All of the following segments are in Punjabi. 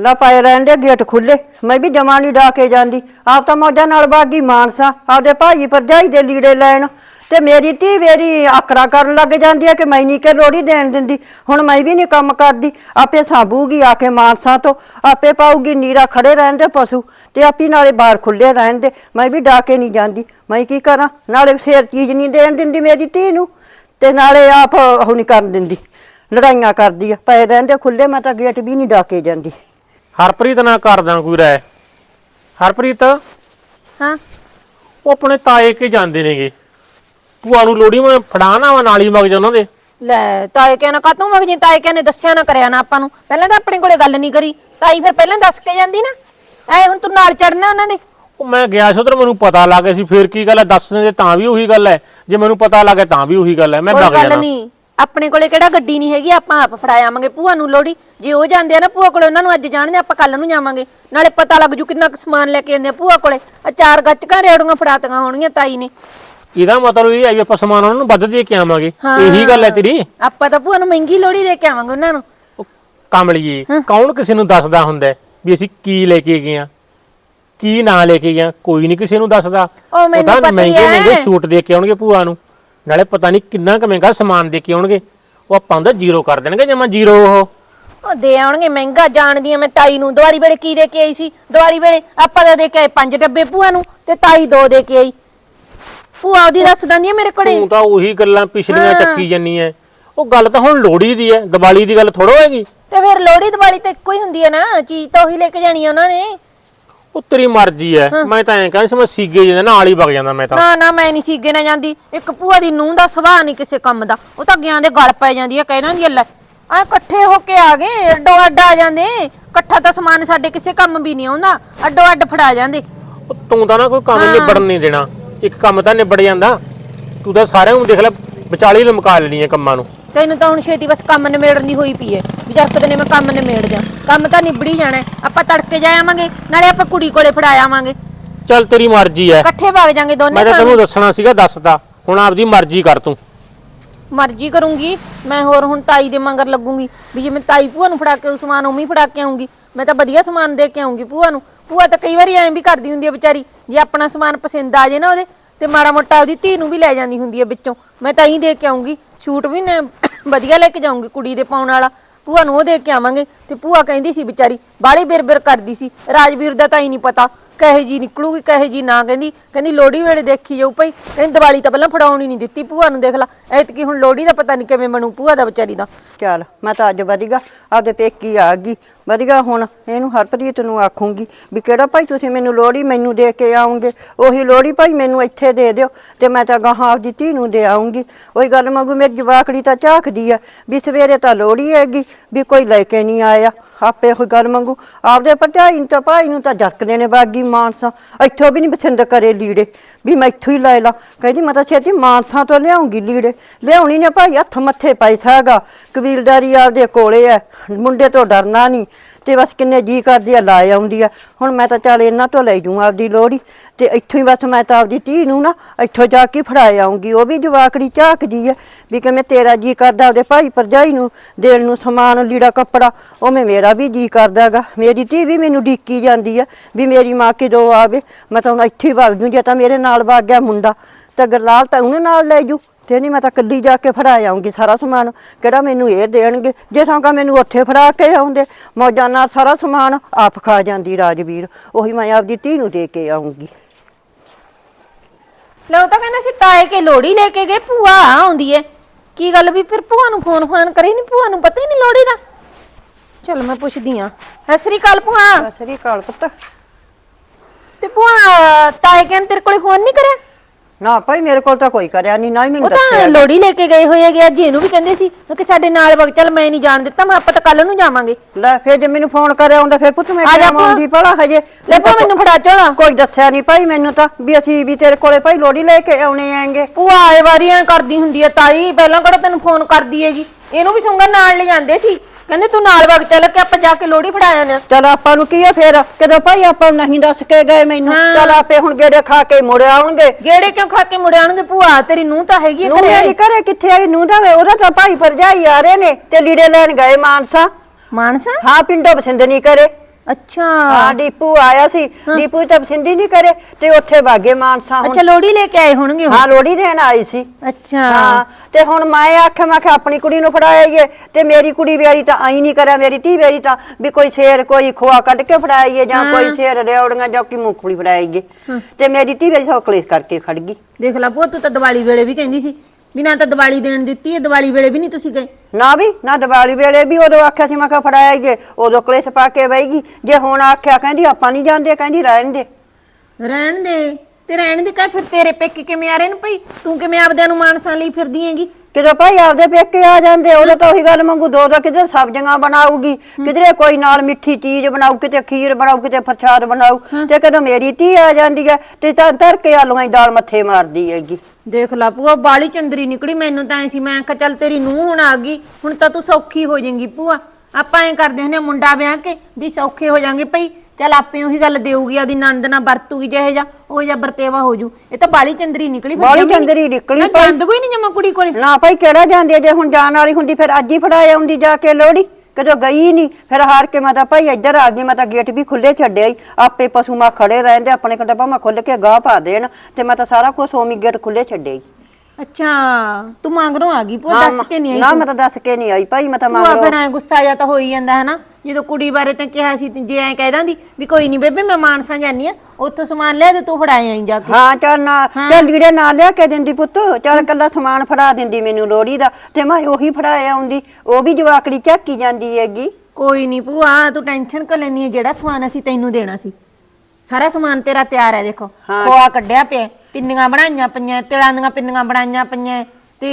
ਲਾ ਪਾਏ ਰਹਿਣ ਦੇ, ਗੇਟ ਖੁੱਲੇ ਮੈਂ ਵੀ ਜਮਾ ਨਹੀਂ ਡਾ ਕੇ ਜਾਂਦੀ। ਆਪ ਤਾਂ ਮੌਜਾਂ ਨਾਲ ਬਾਗੀ ਮਾਨਸਾ, ਆਪਦੇ ਭਾਈ ਭਰਜਾਈ ਦੇ ਲੀੜੇ ਲੈਣ। ਤੇ ਮੇਰੀ ਧੀ ਮੇਰੀ ਆਕੜਾ ਕਰਨ ਲੱਗ ਜਾਂਦੀ ਹੈ ਕਿ ਮੈਂ ਨਹੀਂ ਕਿ ਲੋੜੀ ਦੇਣ ਦਿੰਦੀ। ਹੁਣ ਮੈਂ ਵੀ ਨਹੀਂ ਕੰਮ ਕਰਦੀ। ਆਪੇ ਸਾਂਭੂਗੀ ਆ ਕੇ ਮਾਨਸਾ ਤੋਂ। ਆਪੇ ਪਾਊਗੀ ਨੀਰਾ ਖੜੇ ਰਹਿਣ ਦੇ ਪਸ਼ੂ। ਤੇ ਆਪੀ ਨਾਲੇ ਬਾਹਰ ਖੁੱਲੇ ਰਹਿਣ ਦੇ। ਮੈਂ ਵੀ ਡਾ ਕੇ ਨਹੀਂ ਜਾਂਦੀ। ਮੈਂ ਕੀ ਕਰਾਂ? ਨਾਲੇ ਸ਼ੇਰ ਚੀਜ਼ ਨਹੀਂ ਦੇਣ ਦਿੰਦੀ ਮੇਰੀ ਧੀ ਨੂੰ। ਤੇ ਨਾਲੇ ਆਪ ਉਹ ਨਹੀਂ ਕਰਨ ਦਿੰਦੀ। ਲੜਾਈਆਂ ਕਰਦੀ ਆ। ਪਏ ਰਹਿੰਦੇ ਖੁੱਲੇ ਮੈਂ ਤਾਂ ਗੇਟ ਵੀ ਨਹੀਂ ਡਾਕੇ ਜਾਂਦੀ। ਹਰਪ੍ਰੀਤ ਨਾਲ ਕਰਦਾ ਕੋਈ ਰਾਏ? ਹਰਪ੍ਰੀਤ? ਹਾਂ। ਉਹ ਆਪਣੇ ਤਾਏ ਕੇ ਜਾਂਦੇ ਨੇਗੇ। ਭੂਆ ਨੂੰ ਲੋੜੀ ਮੈਂ ਫੜਾਣਾ ਵਾ ਨਾਲ ਮਗ ਜਾ ਉਹਨਾਂ ਦੇ। ਲੈ ਤਾਏ ਕਹਿਣਾ ਕਾਤੋਂ ਵਗ ਜੀ ਤਾਏ ਕਹਿੰਨੇ ਦੱਸਿਆ ਨਾ ਕਰਿਆ ਨਾ ਆਪਾਂ ਨੂੰ। ਪਹਿਲਾਂ ਤਾਂ ਆਪਣੇ ਕੋਲੇ ਗੱਲ ਨਹੀਂ ਕਰੀ। ਤਾਈ ਫਿਰ ਪਹਿਲਾਂ ਦੱਸ ਕੇ ਜਾਂਦੀ ਨਾ। ਐ ਹੁਣ ਤੂੰ ਨਾਲ ਚੜਨਾ ਉਹਨਾਂ ਦੇ। ਉਹ ਮੈਂ ਗਿਆ ਸੀ ਉਧਰ ਮੈਨੂੰ ਪਤਾ ਲੱਗ ਗਿਆ ਸੀ। ਫੇਰ ਕੀ ਗੱਲ ਹੈ? ਦੱਸਣ ਦੇ ਤਾਂ ਵੀ ਉਹੀ ਗੱਲ ਹੈ। ਜੇ ਮੈਨੂੰ ਪਤਾ ਲੱਗ ਗਿਆ ਤਾਂ ਵੀ ਉਹੀ ਗੱਲ ਹੈ। ਮੈਂ ਕੋਈ ਗੱਲ ਜਾਣਾ। ਨਹੀਂ। ਆਪਣੇ ਕੋਲੇ ਕਿਹੜਾ ਗੱਡੀ ਨਹੀਂ ਹੈਗੀ ਆਪਾਂ ਆਪ ਫੜਾ ਆਵਾਂਗੇ ਭੂਆ ਨੂੰ ਲੋੜੀ ਜੇ ਉਹ ਜਾਂਦੇ ਆ ਨਾ ਭੂਆ ਕੋਲੇ ਉਹਨਾਂ ਨੂੰ ਅੱਜ ਜਾਣਦੇ ਆਪਾਂ ਕੱਲ ਨੂੰ ਜਾਵਾਂਗੇ। ਨਾਲੇ ਪਤਾ ਲੱਗ ਜੂ ਕਿੰਨਾ ਕੁ ਸਮਾਨ ਲੈ ਕੇ ਆਉਂਦੇ ਆ ਭੂਆ ਕੋਲੇ। ਆ ਚਾਰ ਗੱਚਕਾਂ ਰੇੜੂਆਂ ਫੜਾਤੀਆਂ ਹੋਣਗੀਆਂ ਤਾਈ ਨੇ। ਇਹਦਾ ਮਤਲਬ ਇਹ ਹੈ ਵੀ ਆਪਾਂ ਸਮਾਨ ਉਹਨਾਂ ਨੂੰ ਵੱਧ ਦੇ ਕੇ ਆਵਾਂਗੇ। ਇਹੀ ਗੱਲ ਹੈ ਤੇਰੀ। ਆਪਾਂ ਤਾਂ ਭੂਆ ਨੂੰ ਮਹਿੰਗੀ ਲੋੜੀ ਦੇ ਕੇ ਆਵਾਂਗੇ ਉਹਨਾਂ ਨੂੰ। ਉਹ ਕਮਲੀਏ ਕੌਣ ਕਿਸੇ ਨੂੰ ਦੱਸਦਾ ਹੁੰਦਾ ਹੈ ਵੀ ਅਸੀਂ ਕੀ ਲੈ ਕੇ ਗਏ ਆ ਕੀ ਨਾ ਲੈ ਕੇ ਗਏ ਆ ਕੋਈ ਨਹੀਂ ਕਿਸੇ ਨੂੰ ਦੱਸਦਾ। ਉਹ ਮੈਨੂੰ ਤਾਂ ਪਤਾ ਹੀ ਮਹਿੰਗੇ। ਮਹਿੰਗੇ ਸੂਟ ਦੇ ਕੇ ਆਉਣਗੇ ਭੂਆ ਨੂੰ। ਨਾਲੇ ਪਤਾ ਨਹੀਂ ਕਿੰਨਾ ਕੁ ਮਹਿੰਗਾ ਸਮਾਨ ਦੇ ਕੇ ਆਉਣਗੇ। ਉਹ ਆਪਾਂ ਦਾ ਜ਼ੀਰੋ ਕਰ ਦੇਣਗੇ ਜਮਾ ਜ਼ੀਰੋ ਉਹ। ਉਹ ਦੇ ਆਉਣਗੇ ਮਹਿੰਗਾ ਜਾਣਦੀ ਆ ਮੈਂ ਤਾਈ ਨੂੰ। ਦੀਵਾਲੀ ਵੇਲੇ ਕੀ ਦੇ ਕੇ ਆਈ ਸੀ? ਦੀਵਾਲੀ ਵੇਲੇ ਆਪਾਂ ਤਾਂ ਦੇ ਕੇ ਆਏ ਪੰਜ ਡੱਬੇ ਭੂਆ ਨੂੰ ਤੇ ਤਾਈ ਦੋ ਦੇ ਕੇ ਆਈ। ਭੂਆ ਉਹਦੀ ਦੱਸ ਦਿੰਦੀ ਆ ਮੇਰੇ ਕੋਲੇ। ਤੂੰ ਤਾਂ ਉਹੀ ਗੱਲਾਂ ਪਿਛਲੀਆਂ ਚੱਕੀ ਜੰਨੀ ਐ। ਉਹ ਗੱਲ ਤਾਂ ਹੁਣ ਲੋੜੀ ਦੀ ਐ ਦੀਵਾਲੀ ਦੀ ਗੱਲ ਥੋੜੋ ਹੈਗੀ ਤੇ ਫਿਰ ਲੋਹੜੀ ਦੀਵਾਲੀ ਤਾਂ ਇੱਕੋ ਹੀ ਹੁੰਦੀ ਹੈ ਨਾ ਚੀਜ਼ ਤਾਂ ਉਹੀ ਲੈ ਕੇ ਜਾਣੀ ਆ ਉਹਨਾਂ ਨੇ। ਉਹ ਤੇਰੀ ਮਰਜ਼ੀ ਐ। ਮੈਂ ਤਾਂ ਐਂ ਕਹਿੰਦਾ ਸੀ ਮੈਂ ਸੀਗੇ ਜਿਹਦੇ ਨਾਲ ਹੀ ਵਗ ਜਾਂਦਾ ਮੈਂ ਤਾਂ। ਨਾ ਨਾ ਮੈਂ ਨਹੀਂ ਸੀਗੇ ਨਾ ਜਾਂਦੀ। ਇੱਕ ਭੂਆ ਦੀ ਨੂੰਹ ਦਾ ਸੁਭਾਅ ਨਹੀਂ ਕਿਸੇ ਕੰਮ ਦਾ। ਉਹ ਤਾਂ ਗਿਆਂ ਦੇ ਗਲ ਪੈ ਜਾਂਦੀ ਹੈ ਕਹਿ ਦੀ ਲੈ ਆ ਇਕੱਠੇ ਹੋ ਕੇ ਆ ਗਏ ਅੱਡੋ ਅੱਡ ਆ ਜਾਂਦੇ। ਇਕੱਠਾ ਤਾਂ ਸਮਾਨ ਸਾਡੇ ਕਿਸੇ ਕੰਮ ਵੀ ਨਹੀਂ ਆਉਂਦਾ। ਅੱਡੋ ਅੱਡ ਫੜਾ ਜਾਂਦੇ। ਉਹ ਤੂੰ ਤਾਂ ਨਾ ਕੋਈ ਕੰਮ ਨਿਬੜਨ ਨਹੀਂ ਦੇਣਾ। ਇੱਕ ਕੰਮ ਤਾਂ ਨਿਬੜ ਜਾਂਦਾ। ਤੂੰ ਤਾਂ ਸਾਰਿਆਂ ਨੂੰ ਦੇਖ ਲੈ ਵਿਚਾਲੇ ਹੀ ਲਮਕਾ ਲੈਣੀ ਐ ਕੰਮਾਂ ਨੂੰ। ਤੈਨੂੰ ਤਾਂ ਹੁਣ ਛੇਤੀ ਬਸ ਕੰਮ ਨਿਮੇੜਨ ਦੀ ਹੋਈ ਪਈ ਏ ਵੀ ਤੱਕ ਨੇ ਮੈਂ ਕੰਮ ਨਿਮੇੜ ਜਾ। ਕੰਮ ਤਾਂ ਨਿਬੜੀ ਜਾਣਾ ਹੈ। ਆਪਾਂ ਤੜਕੇ ਜਾ ਆਵਾਂਗੇ ਨਾਲੇ ਆਪਾਂ ਕੁੜੀ ਕੋਲੇ ਫੜਾ ਆਵਾਂਗੇ। ਚੱਲ ਤੇਰੀ ਮਰਜ਼ੀ ਐ ਇਕੱਠੇ ਵਗ ਜਾਾਂਗੇ ਦੋਨੇ ਮੈਂ ਤਾਂ। ਤੈਨੂੰ ਦੱਸਣਾ ਸੀਗਾ ਦੱਸਦਾ। ਹੁਣ ਆਪਦੀ ਮਰਜ਼ੀ ਕਰ ਤੂੰ। ਮਰਜ਼ੀ ਕਰੂੰਗੀ ਮੈਂ ਹੋਰ ਹੁਣ ਤਾਈ ਦੇ ਮੰਗਰ ਲੱਗੂੰਗੀ ਵੀ ਜੇ ਮੈਂ ਤਾਈ ਭੂਆ ਨੂੰ ਫੜਾ ਕੇ ਉਹ ਸਮਾਨ ਉਵੇਂ ਹੀ ਫੜਾ ਕੇ ਆਉਂਗੀ ਮੈਂ ਤਾਂ ਵਧੀਆ ਸਮਾਨ ਦੇ ਕੇ ਆਉਂਗੀ ਭੂਆ ਨੂੰ। ਭੂਆ ਤਾਂ ਕਈ ਵਾਰੀ ਐਂ ਵੀ ਕਰਦੀ ਹੁੰਦੀ ਹੈ ਵਿਚਾਰੀ ਜੇ ਆਪਣਾ ਸਮਾਨ ਪਸੰਦ ਆ ਜੇ ਨਾ ਉਹਦੇ ਤੇ ਮਾੜਾ ਮੋਟਾ ਉਹਦੀ ਧੀ ਨੂੰ ਵੀ ਲੈ ਜਾਂਦੀ ਹੁੰਦੀ ਹੈ ਵਿੱਚੋਂ। ਮੈਂ ਤਾਂ ਹੀ ਦੇ ਕੇ ਆਉਂਗੀ ਛੂਟ ਵੀ ਨੇ ਵਧੀਆ ਲੈ ਕੇ ਜਾਊਂਗੀ ਕੁੜੀ ਦੇ ਪਾਉਣ ਵਾਲਾ। ਭੂਆ ਨੂੰ ਉਹ ਦੇ ਕੇ ਆਵਾਂਗੇ ਤੇ ਭੂਆ ਕਹਿੰਦੀ ਸੀ ਵਿਚਾਰੀ ਬਾਲੀ ਬਿਰ-ਬਿਰ ਕਰਦੀ ਸੀ। ਰਾਜਵੀਰ ਦਾ ਤਾਂ ਹੀ ਨਹੀਂ ਪਤਾ। ਕਹੇ ਜੀ ਨਿਕਲੂਗੀ, ਕਹੇ ਜੀ ਨਾ। ਕਹਿੰਦੀ ਕਹਿੰਦੀ ਲੋੜੀ ਵੇਲੇ ਦੇਖੀ ਜਾਊ ਭਈ। ਕਹਿੰਦੀ ਦੀਵਾਲੀ ਤਾਂ ਪਹਿਲਾਂ ਫੜਾਉਣ ਹੀ ਨਹੀਂ ਦਿੱਤੀ। ਭੂਆ ਨੂੰ ਦੇਖ ਲਾ। ਐਤਕੀ ਹੁਣ ਲੋੜੀ ਦਾ ਪਤਾ ਨਹੀਂ ਕਿਵੇਂ ਬਣੂ ਭੂਆ ਦਾ ਵਿਚਾਰੀ ਦਾ। ਚੱਲ, ਮੈਂ ਤਾਂ ਅੱਜ ਵਧੀਆ ਆਪਦੇ ਪੇਕੀ ਆ ਗਈ। ਵਧੀਆ ਹੁਣ। ਇਹਨੂੰ ਹਰਪ੍ਰੀਤ ਨੂੰ ਆਖੂੰਗੀ ਵੀ ਕਿਹੜਾ ਭਾਈ ਤੁਸੀਂ ਮੈਨੂੰ ਲੋੜੀ ਮੈਨੂੰ ਦੇ ਕੇ ਆਉਂਗੇ? ਉਹੀ ਲੋੜੀ ਭਾਈ ਮੈਨੂੰ ਇੱਥੇ ਦੇ ਦਿਓ। ਤੇ ਮੈਂ ਤਾਂ ਗਾਹਾਂ ਆਪਦੀ ਧੀ ਨੂੰ ਦੇ ਆਉਂਗੀ। ਉਹੀ ਗੱਲ ਮੰਗੂ, ਮੇਰੀ ਜਵਾਕੜੀ ਤਾਂ ਝਾਕਦੀ ਆ। ਵੀ ਸਵੇਰੇ ਤਾਂ ਲੋੜੀ ਹੈਗੀ, ਵੀ ਕੋਈ ਲੈ ਕੇ ਨਹੀਂ ਆਇਆ। ਆਪੇ ਕੋਈ ਗੱਲ ਮੰਗੂ। ਆਪਦੇ ਭਰਜਾਈ ਨੂੰ ਤਾਂ, ਭਾਈ ਨੂੰ ਤਾਂ ਜਰਕਦੇ ਨੇ ਬਾਗੀ ਮਾਨਸਾ। ਇੱਥੋਂ ਵੀ ਨਹੀਂ ਪਸੰਦ ਕਰੇ ਲੀੜੇ। ਵੀ ਮੈਂ ਇੱਥੋਂ ਹੀ ਲੈ ਲਾ। ਕਹਿੰਦੀ, ਮੈਂ ਤਾਂ ਛੇਤੀ ਮਾਨਸਾ ਤੋਂ ਲਿਆਉਂਗੀ ਲੀੜੇ। ਲਿਆਉਣੀ ਨੇ ਭਾਈ, ਹੱਥ ਮੱਥੇ ਪੈਸਾ ਹੈਗਾ ਕਬੀਲਦਾਰੀ ਆਪਦੇ ਕੋਲੇ ਐ। ਮੁੰਡੇ ਤੋਂ ਡਰਨਾ ਨਹੀਂ ਤੇ ਬਸ ਕਿੰਨੇ ਜੀ ਕਰਦੀ ਆ ਲਾ ਆਉਂਦੀ ਆ। ਹੁਣ ਮੈਂ ਤਾਂ ਚੱਲ ਇਹਨਾਂ ਤੋਂ ਲੈ ਜੂ ਆਪਦੀ ਲੋੜੀ ਤੇ ਇੱਥੋਂ ਹੀ ਬਸ ਮੈਂ ਤਾਂ ਆਪਦੀ ਧੀ ਨੂੰ ਨਾ ਇੱਥੋਂ ਜਾ ਕੇ ਫੜਾ ਆਉਂਗੀ। ਉਹ ਵੀ ਜਵਾਕੜੀ ਝਾਕਦੀ ਐ ਵੀ ਕਿਵੇਂ ਤੇਰਾ ਜੀ ਕਰਦਾ ਉਹਦੇ ਭਾਈ ਭਰਜਾਈ ਨੂੰ ਦੇਣ ਨੂੰ ਸਮਾਨ, ਲੀੜਾ, ਕੱਪੜਾ। ਉਵੇਂ ਮੇਰਾ ਵੀ ਜੀ ਕਰਦਾਗਾ ਮੇਰੀ ਧੀ ਵੀ ਮੈਨੂੰ ਡੀਕੀ ਜਾਂਦੀ ਐ ਵੀ ਮੇਰੀ ਮਾਂ ਕਿਦੋਂ ਆਵੇ। ਮੈਂ ਤਾਂ ਹੁਣ ਇੱਥੇ ਹੀ ਵਗ ਜੂ, ਜੇ ਤਾਂ ਮੇਰੇ ਨਾਲ ਵਗ ਗਿਆ ਮੁੰਡਾ। ਤਾਂ ਗਰਲਾਲ ਤਾਂ ਉਹਨੇ ਨਾਲ ਲੈ ਜੂ। ਤੇ ਨਹੀਂ ਮੈਂ ਤਾਂ ਕੱਲੀ ਜਾ ਕੇ ਫੜਾ ਆਉਂਗੀ ਸਾਰਾ ਸਮਾਨ ਕਿਹੜਾ ਮੈਨੂੰ ਇਹ ਦੇਣਗੇ? ਜੇ ਥਾਂਕਾ ਮੈਨੂੰ ਉੱਥੇ ਫੜਾ ਕੇ ਆਉਂਦੇ ਮੌਜਾਂ ਨਾਲ ਸਾਰਾ ਸਮਾਨ ਆਪ ਖਾ ਜਾਂਦੀ ਰਾਜਵੀਰ। ਉਹੀ ਮੈਂ ਆਪਦੀ ਧੀ ਨੂੰ ਦੇ ਕੇ ਆਉਂਗੀ। ਲੈ ਉਹ ਤਾਂ ਕਹਿੰਦਾ ਸੀ ਤਾਏ ਕੇ ਲੋੜੀ ਲੈ ਕੇ ਗਏ ਭੂਆ ਆਉਂਦੀ ਏ। ਕੀ ਗੱਲ ਵੀ ਫਿਰ ਭੂਆ ਨੂੰ ਫੋਨ ਫਾਨ ਕਰੀ ਨਹੀਂ ਭੂਆ ਨੂੰ ਪਤਾ ਹੀ ਨਹੀਂ ਲੋੜੀ ਦਾ। ਚਲ ਮੈਂ ਪੁੱਛਦੀ ਆ। ਸ੍ਰੀ ਅਕਾਲ ਭੂਆ। ਸਤਿ ਸ੍ਰੀ ਅਕਾਲ ਪੁੱਤ। ਤੇ ਭੂਆ ਤਾਏ ਕਹਿੰਦੇ ਤੇਰੇ ਕੋਲੇ ਫੋਨ ਨਹੀਂ ਕਰਿਆ? ਨਾ ਭਾਈ ਮੇਰੇ ਕੋਲ ਤਾਂ ਕੋਈ ਕਰਿਆ ਨਹੀਂ ਨਾ ਹੀ ਮੈਨੂੰ ਉਹ ਤਾਂ ਲੋੜੀ ਲੈ ਕੇ ਗਏ ਹੋਏ ਹੈਗੇ ਅੱਜ ਇਹਨੂੰ ਵੀ ਕਹਿੰਦੇ ਸੀ ਕਿ ਸਾਡੇ ਨਾਲ ਵਗ ਚੱਲ ਮੈਂ ਨਹੀਂ ਜਾਣ ਦਿੱਤਾ ਮੈਂ ਆਪਾਂ ਤਾਂ ਕੱਲ ਨੂੰ ਜਾਵਾਂਗੇ। ਲੈ ਫਿਰ ਜੇ ਮੈਨੂੰ ਫੋਨ ਕਰਿਆ ਹੁੰਦਾ ਫਿਰ ਪੁੱਤ ਮੈਂ ਆ ਜਾ ਕਿਹਾ। ਆਉਂਦੀ ਭਲਾ ਹਜੇ? ਲੈ ਭੂਆ ਮੈਨੂੰ ਫੜਾ ਚੋਲਾ ਕੋਈ ਦੱਸਿਆ ਨਹੀਂ ਭਾਈ ਮੈਨੂੰ ਤਾਂ ਵੀ ਅਸੀਂ ਵੀ ਤੇਰੇ ਕੋਲੇ ਭਾਈ ਲੋੜੀ ਲੈ ਕੇ ਆਉਣੇ ਆਂਗੇ ਭੂਆ ਆਏ ਵਾਰੀ ਐ ਕਰਦੀ ਹੁੰਦੀ ਐ ਤਾਈ ਪਹਿਲਾਂ ਕਿਹੜਾ ਤੈਨੂੰ ਫੋਨ ਕਰਦੀ ਹੈਗੀ? ਇਹਨੂੰ ਵੀ ਸੰਗਾ ਨਾਲ ਲੈ ਜਾਂਦੇ ਸੀ। ਕਹਿੰਦੇ ਤੂੰ ਨਾਲ ਵਗ ਚੱਲ ਕੇ ਆਪਾਂ ਜਾ ਕੇ ਲੋੜੀ ਫੜਾ ਆਨੇ ਆ ਚਲ ਆਪਾਂ ਨੂੰ ਕੀ ਆ ਫੇਰ? ਕਦੋਂ ਭਾਈ ਆਪਾਂ ਨੂੰ ਨਹੀਂ ਦੱਸ ਕੇ ਗਏ ਮੈਨੂੰ? ਹਾਂ। ਚਲ ਆਪੇ ਹੁਣ ਗੇੜੇ ਖਾ ਕੇ ਮੁੜ ਆਉਣਗੇ। ਗੇੜੇ ਕਿਉਂ ਖਾ ਕੇ ਮੁੜ ਆਉਣਗੇ ਭੂਆ? ਤੇਰੀ ਨੂੰਹ ਤਾਂ ਹੈਗੀ ਐ ਨੂੰ ਮੇਰੀ ਘਰੇ ਘਰੇ ਕਿੱਥੇ ਆਈ? ਨੂੰ ਦਾ ਉਹਦਾ ਤਾਂ ਭਾਈ ਭਰਜਾਈ ਆ ਰਹੇ ਨੇ ਤੇ ਲੀੜੇ ਲੈਣ ਗਏ ਮਾਨਸਾ। ਮਾਨਸਾ? ਹਾਂ ਪਿੰਡੋਂ ਬਸਿੰਦ ਨਹੀਂ ਕਰੇ ਅੱਛਾ। ਹਾਂ ਦੀਪੂ ਆਇਆ ਸੀ। ਦੀਪੂ ਤਾਂ ਸਿੰਧੀ ਨਹੀਂ ਕਰੇ ਤੇ ਉੱਥੇ ਬਾਗੇ ਮਾਨਸਾ ਹੁਣ ਅੱਛਾ ਲੋੜੀ ਲੈ ਕੇ ਆਏ ਹੋਣਗੇ ਉਹ ਹਾਂ ਲੋੜੀ ਦੇਣ ਆਈ ਸੀ। ਅੱਛਾ। ਹਾਂ ਤੇ ਹੁਣ ਮੈਂ ਆਖਿਆ ਮੈਂ ਕਿ ਆਪਣੀ ਕੁੜੀ ਨੂੰ ਫੜਾਈਏ ਤੇ ਮੇਰੀ ਕੁੜੀ ਵਿਆਹੀ ਤਾਂ ਆਈ ਨਹੀਂ ਕਰਿਆ ਮੇਰੀ ਧੀ ਵਿਆਹੀ ਤਾਂ ਵੀ ਕੋਈ ਸ਼ੇਰ ਕੋਈ ਖੋਆ ਕੱਢ ਕੇ ਫੜਾਈਏ ਜਾਂ ਕੋਈ ਸ਼ੇਰ ਰਿਓੜੀਆਂ ਜਾਂ ਕੀ ਮੂੰਗਫਲੀ ਫੜਾਈਏ ਤੇ ਮੇਰੀ ਧੀ ਵਿਆਹੀ ਤਾਂ ਕਲੇਸ਼ ਕਰਕੇ ਖੜ ਗਈ। ਦੇਖ ਲਾ ਭੂਆ ਤੂੰ ਤਾਂ ਦੀਵਾਲੀ ਵੇਲੇ ਵੀ ਕਹਿੰਦੀ ਸੀ ਵੀ ਨਾ ਤਾਂ ਦੀਵਾਲੀ ਦੇਣ ਦਿੱਤੀ ਹੈ ਦੀਵਾਲੀ ਵੇਲੇ ਵੀ ਨਹੀਂ ਤੁਸੀਂ ਗਏ? ਨਾ ਵੀ ਨਾ ਦੀਵਾਲੀ ਵੇਲੇ ਵੀ ਉਦੋਂ ਆਖਿਆ ਸੀ ਮੈਂ ਕਿਹਾ ਫੜਾਈਏ ਉਦੋਂ ਕਲੇਸ਼ ਪਾ ਕੇ ਬਈਗੀ ਜੇ ਹੁਣ ਆਖਿਆ ਕਹਿੰਦੀ ਆਪਾਂ ਨਹੀਂ ਜਾਂਦੇ ਕਹਿੰਦੀ ਰਹਿਣ ਦੇ। ਰਹਿਣ ਦੇ ਤੇ ਰਹਿਣ ਦੇ ਕਹ ਫਿਰ ਤੇਰੇ ਪੇਕੇ ਕਿਵੇਂ ਆ ਰਹੇ ਨੇ ਭਈ? ਤੂੰ ਕਿਵੇਂ ਆਪਦਿਆਂ ਨੂੰ ਮਾਨਸਾਂ ਲਈ ਫਿਰਦੀ ਹੈਗੀ? ਕਿਦੋਂ ਭਾਈ ਆਪਦੇ ਪੇਕੇ ਆ ਜਾਂਦੇ ਉਦੋਂ ਤਾਂ ਉਹੀ ਗੱਲ ਮੰਗੂ ਦੋ ਦੋ ਕਿਧਰੇ ਸਬਜ਼ੀਆਂ ਬਣਾਊਗੀ ਕਿਧਰੇ ਕੋਈ ਨਾਲ ਮਿੱਠੀ ਚੀਜ਼ ਬਣਾਊ ਕਿਤੇ ਖੀਰ ਬਣਾਊ ਕਿਤੇ ਪ੍ਰਸ਼ਾਦ ਬਣਾਊ ਤੇ ਕਦੋਂ ਮੇਰੀ ਧੀ ਆ ਜਾਂਦੀ ਹੈ ਤੇ ਤਾਂ ਧਰ ਕੇ ਆਲੂਆਂ ਦੀ ਦਾਲ ਮੱਥੇ ਮਾਰਦੀ ਹੈਗੀ। ਦੇਖ ਲਾ ਭੂਆ ਬਾਲੀ ਚੰਦਰੀ ਨਿਕਲੀ ਮੈਨੂੰ ਤਾਂ ਐ ਸੀ ਮੈਂ ਕਿਹਾ ਚੱਲ ਤੇਰੀ ਨੂੰਹ ਹੁਣ ਆ ਗਈ ਹੁਣ ਤਾਂ ਤੂੰ ਸੌਖੀ ਹੋ ਜਾਏਂਗੀ ਭੂਆ। ਆਪਾਂ ਐ ਕਰਦੇ ਹੁੰਦੇ ਆ ਮੁੰਡਾ ਵਿਆਹ ਕੇ ਵੀ ਸੌਖੇ ਹੋ ਜਾਾਂਗੇ ਭਈ ਚੱਲ ਆਪੇ ਉਹੀ ਗੱਲ ਦੇਊਗੀ ਆਦੀ ਨੰਦ ਨਾਲ ਵਰਤੂਗੀ ਜਿਹੇ ਜਾ ਉਹ ਜਿਹਾ ਵਰਤੇਵਾ ਹੋ ਜੂ। ਇਹ ਤਾਂ ਬਾਲੀ ਚੰਦਰੀ ਨਿਕਲੀ ਫਿਰ ਬਾਹਲੀ ਜਮੀ ਨੀ- ਚੰਦਰੀ ਨਿਕਲੀ ਨਾ ਜਾਂਦ ਕੋਈ ਨਹੀਂ ਜਮਾ ਕੁੜੀ ਕੋਲੇ। ਨਾ ਭਾਈ ਕਿਹੜਾ ਜਾਂਦੀ ਹੈ, ਜੇ ਹੁਣ ਜਾਣ ਵਾਲੀ ਹੁੰਦੀ ਫਿਰ ਅੱਜ ਹੀ ਫੜਾਇਆ ਆਉਂਦੀ ਜਾ ਕੇ ਲੋੜੀ ਕਦੋਂ ਗਈ ਨਹੀਂ ਫਿਰ ਹਾਰ ਕੇ ਮੈਂ ਤਾਂ ਭਾਈ ਇੱਧਰ ਆ ਗਈ ਮੈਂ ਤਾਂ ਗੇਟ ਵੀ ਖੁੱਲੇ ਛੱਡਿਆ ਹੀ। ਆਪੇ ਪਸ਼ੂ ਮਾ ਖੜੇ ਰਹਿੰਦੇ ਆਪਣੇ ਕੋਲ ਭਾਵੇਂ ਖੁੱਲ ਕੇ ਗਾਹ ਪਾ ਦੇਣ ਤੇ ਮੈਂ ਤਾਂ ਸਾਰਾ ਕੁਝ ਸੋਮੀ ਗੇਟ ਖੁੱਲੇ ਛੱਡਿਆ ਹੀ। ਅੱਛਾ ਤੂੰ ਮੰਗਰੋਂ ਆ ਗਈ ਹਾਂ, ਦੱਸ ਕੇ ਨਹੀਂ ਆਈ ਨਾ ਮੈਂ ਤਾਂ? ਦੱਸ ਕੇ ਨਹੀਂ ਆਈ ਭਾਈ ਮੈਂ ਤਾਂ ਭੂਆ ਮੰਗ ਫਿਰ ਐ ਗੁੱਸਾ ਜਾ ਤਾਂ ਹੋ ਹੀ ਜਾਂਦਾ ਹੈ ਨਾ ਜਦੋਂ ਕੁੜੀ ਬਾਰੇ ਤਾਂ ਕਿਹਾ ਸੀ ਤੇ ਜੇ ਐ ਕਹਿ ਦਾਂਦੀ ਵੀ ਕੋਈ ਨਹੀਂ ਬੇਬੇ ਮੈਂ ਮਾਨਸਾ ਜਾਨੀ ਆ ਉੱਥੋਂ ਸਮਾਨ ਲਿਆ ਤੇ ਤੂੰ ਫੜਾਏ ਆਈ ਜਾ ਕੇ। ਹਾਂ ਚੱਲ ਨਾ ਚੱਲ ਲੀੜੇ ਨਾਲ ਲਿਆ ਕੇ ਦਿੰਦੀ ਪੁੱਤ। ਚੱਲ ਕੱਲਾ ਸਮਾਨ ਫੜਾ ਦਿੰਦੀ ਮੈਨੂੰ ਲੋੜੀ ਦਾ। ਤੇ ਮੈਂ ਉਹੀ ਫੜਾਇਆ ਆਉਂਦੀ। ਉਹ ਵੀ ਜਵਾਕੜੀ ਝਾਕੀ ਜਾਂਦੀ ਹੈਗੀ। ਕੋਈ ਨਹੀਂ ਭੂਆ ਤੂੰ ਟੈਨਸ਼ਨ ਕਰ ਲੈਣੀ ਹੈ? ਜਿਹੜਾ ਸਮਾਨ ਅਸੀਂ ਤੈਨੂੰ ਦੇਣਾ ਸੀ। ਸਾਰਾ ਸਮਾਨ ਤੇਰਾ ਤਿਆਰ ਹੈ ਦੇਖੋ। ਖੋਆ ਕੱਢਿਆ ਪਿਆ ਪਿੰਨੀਆਂ ਬਣਾਈਆਂ ਪਈਆਂ ਤਿਲਾਂ ਦੀਆਂ ਪਿੰਨੀਆਂ ਬਣਾਈਆਂ ਪਈਆਂ। ਤੇ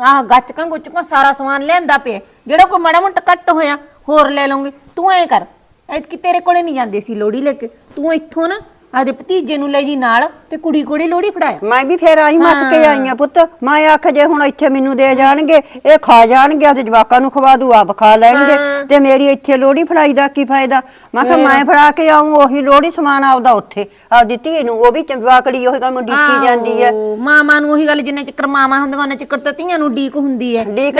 ਆਹ ਗੱਚਕਾਂ ਗੁੱਚਕਾਂ ਸਾਰਾ ਸਮਾਨ ਲਿਆਂਦਾ ਪਿਆ। ਜਿਹੜਾ ਕੋਈ ਮਾੜਾ ਮੋਟਾ ਕੱਟ ਹੋਇਆ ਹੋਰ ਲੈ ਲਵਾਂਗੇ ਤੂੰ ਐ ਕਰ ਐਤਕੀ ਤੇਰੇ ਕੋਲੇ ਨਹੀਂ ਜਾਂਦੇ ਸੀ ਲੋੜੀ ਲੈ ਕੇ। ਤੂੰ ਇੱਥੋਂ ਨਾ ਆਦੇ ਭਤੀਜੇ ਨੂੰ ਲੈ ਜੀ ਨਾਲ ਤੇ ਕੁੜੀ ਕੋਲੇ ਲੋੜੀ ਫੜਾਇਆ। ਮੈਂ ਵੀ ਫੇਰ ਆਈ ਮੱਤ ਕੇ ਆਈ ਆ ਪੁੱਤ। ਮੈਂ ਆਖ ਜੇ ਹੁਣ ਇੱਥੇ ਮੈਨੂੰ ਦੇ ਜਾਣਗੇ ਇਹ ਖਾ ਜਾਣਗੇ ਤੇ ਜਵਾਕਾਂ ਨੂੰ ਖਵਾ ਦੂ ਆਪ ਖਾ ਲੈਣਗੇ ਤੇ ਮੇਰੀ ਇੱਥੇ ਲੋੜੀ ਫੜਾਈ ਦਾ ਕੀ ਫਾਇਦਾ? ਮੈਂ ਕਿਹਾ ਮੈਂ ਫੜਾ ਕੇ ਆਉਂ ਉਹੀ ਲੋੜੀ ਸਮਾਨ ਆਪਦਾ ਉੱਥੇ ਆਪਦੀ ਧੀ ਨੂੰ ਉਹ ਵੀ ਜਵਾਕੜੀ ਉਹੀ ਗੱਲ ਨੂੰ ਡੀਕੀ ਜਾਂਦੀ ਹੈ ਮਾਵਾਂ ਨੂੰ ਉਹੀ ਗੱਲ ਜਿੰਨੇ ਚਿਕਰ ਮਾਵਾਂ ਹੁੰਦੀਆਂ ਉਹਨਾਂ ਚਿਕਰ ਤਾਂ ਧੀਆਂ ਨੂੰ ਡੀਕ ਹੁੰਦੀ ਹੈ ਡੀਕ।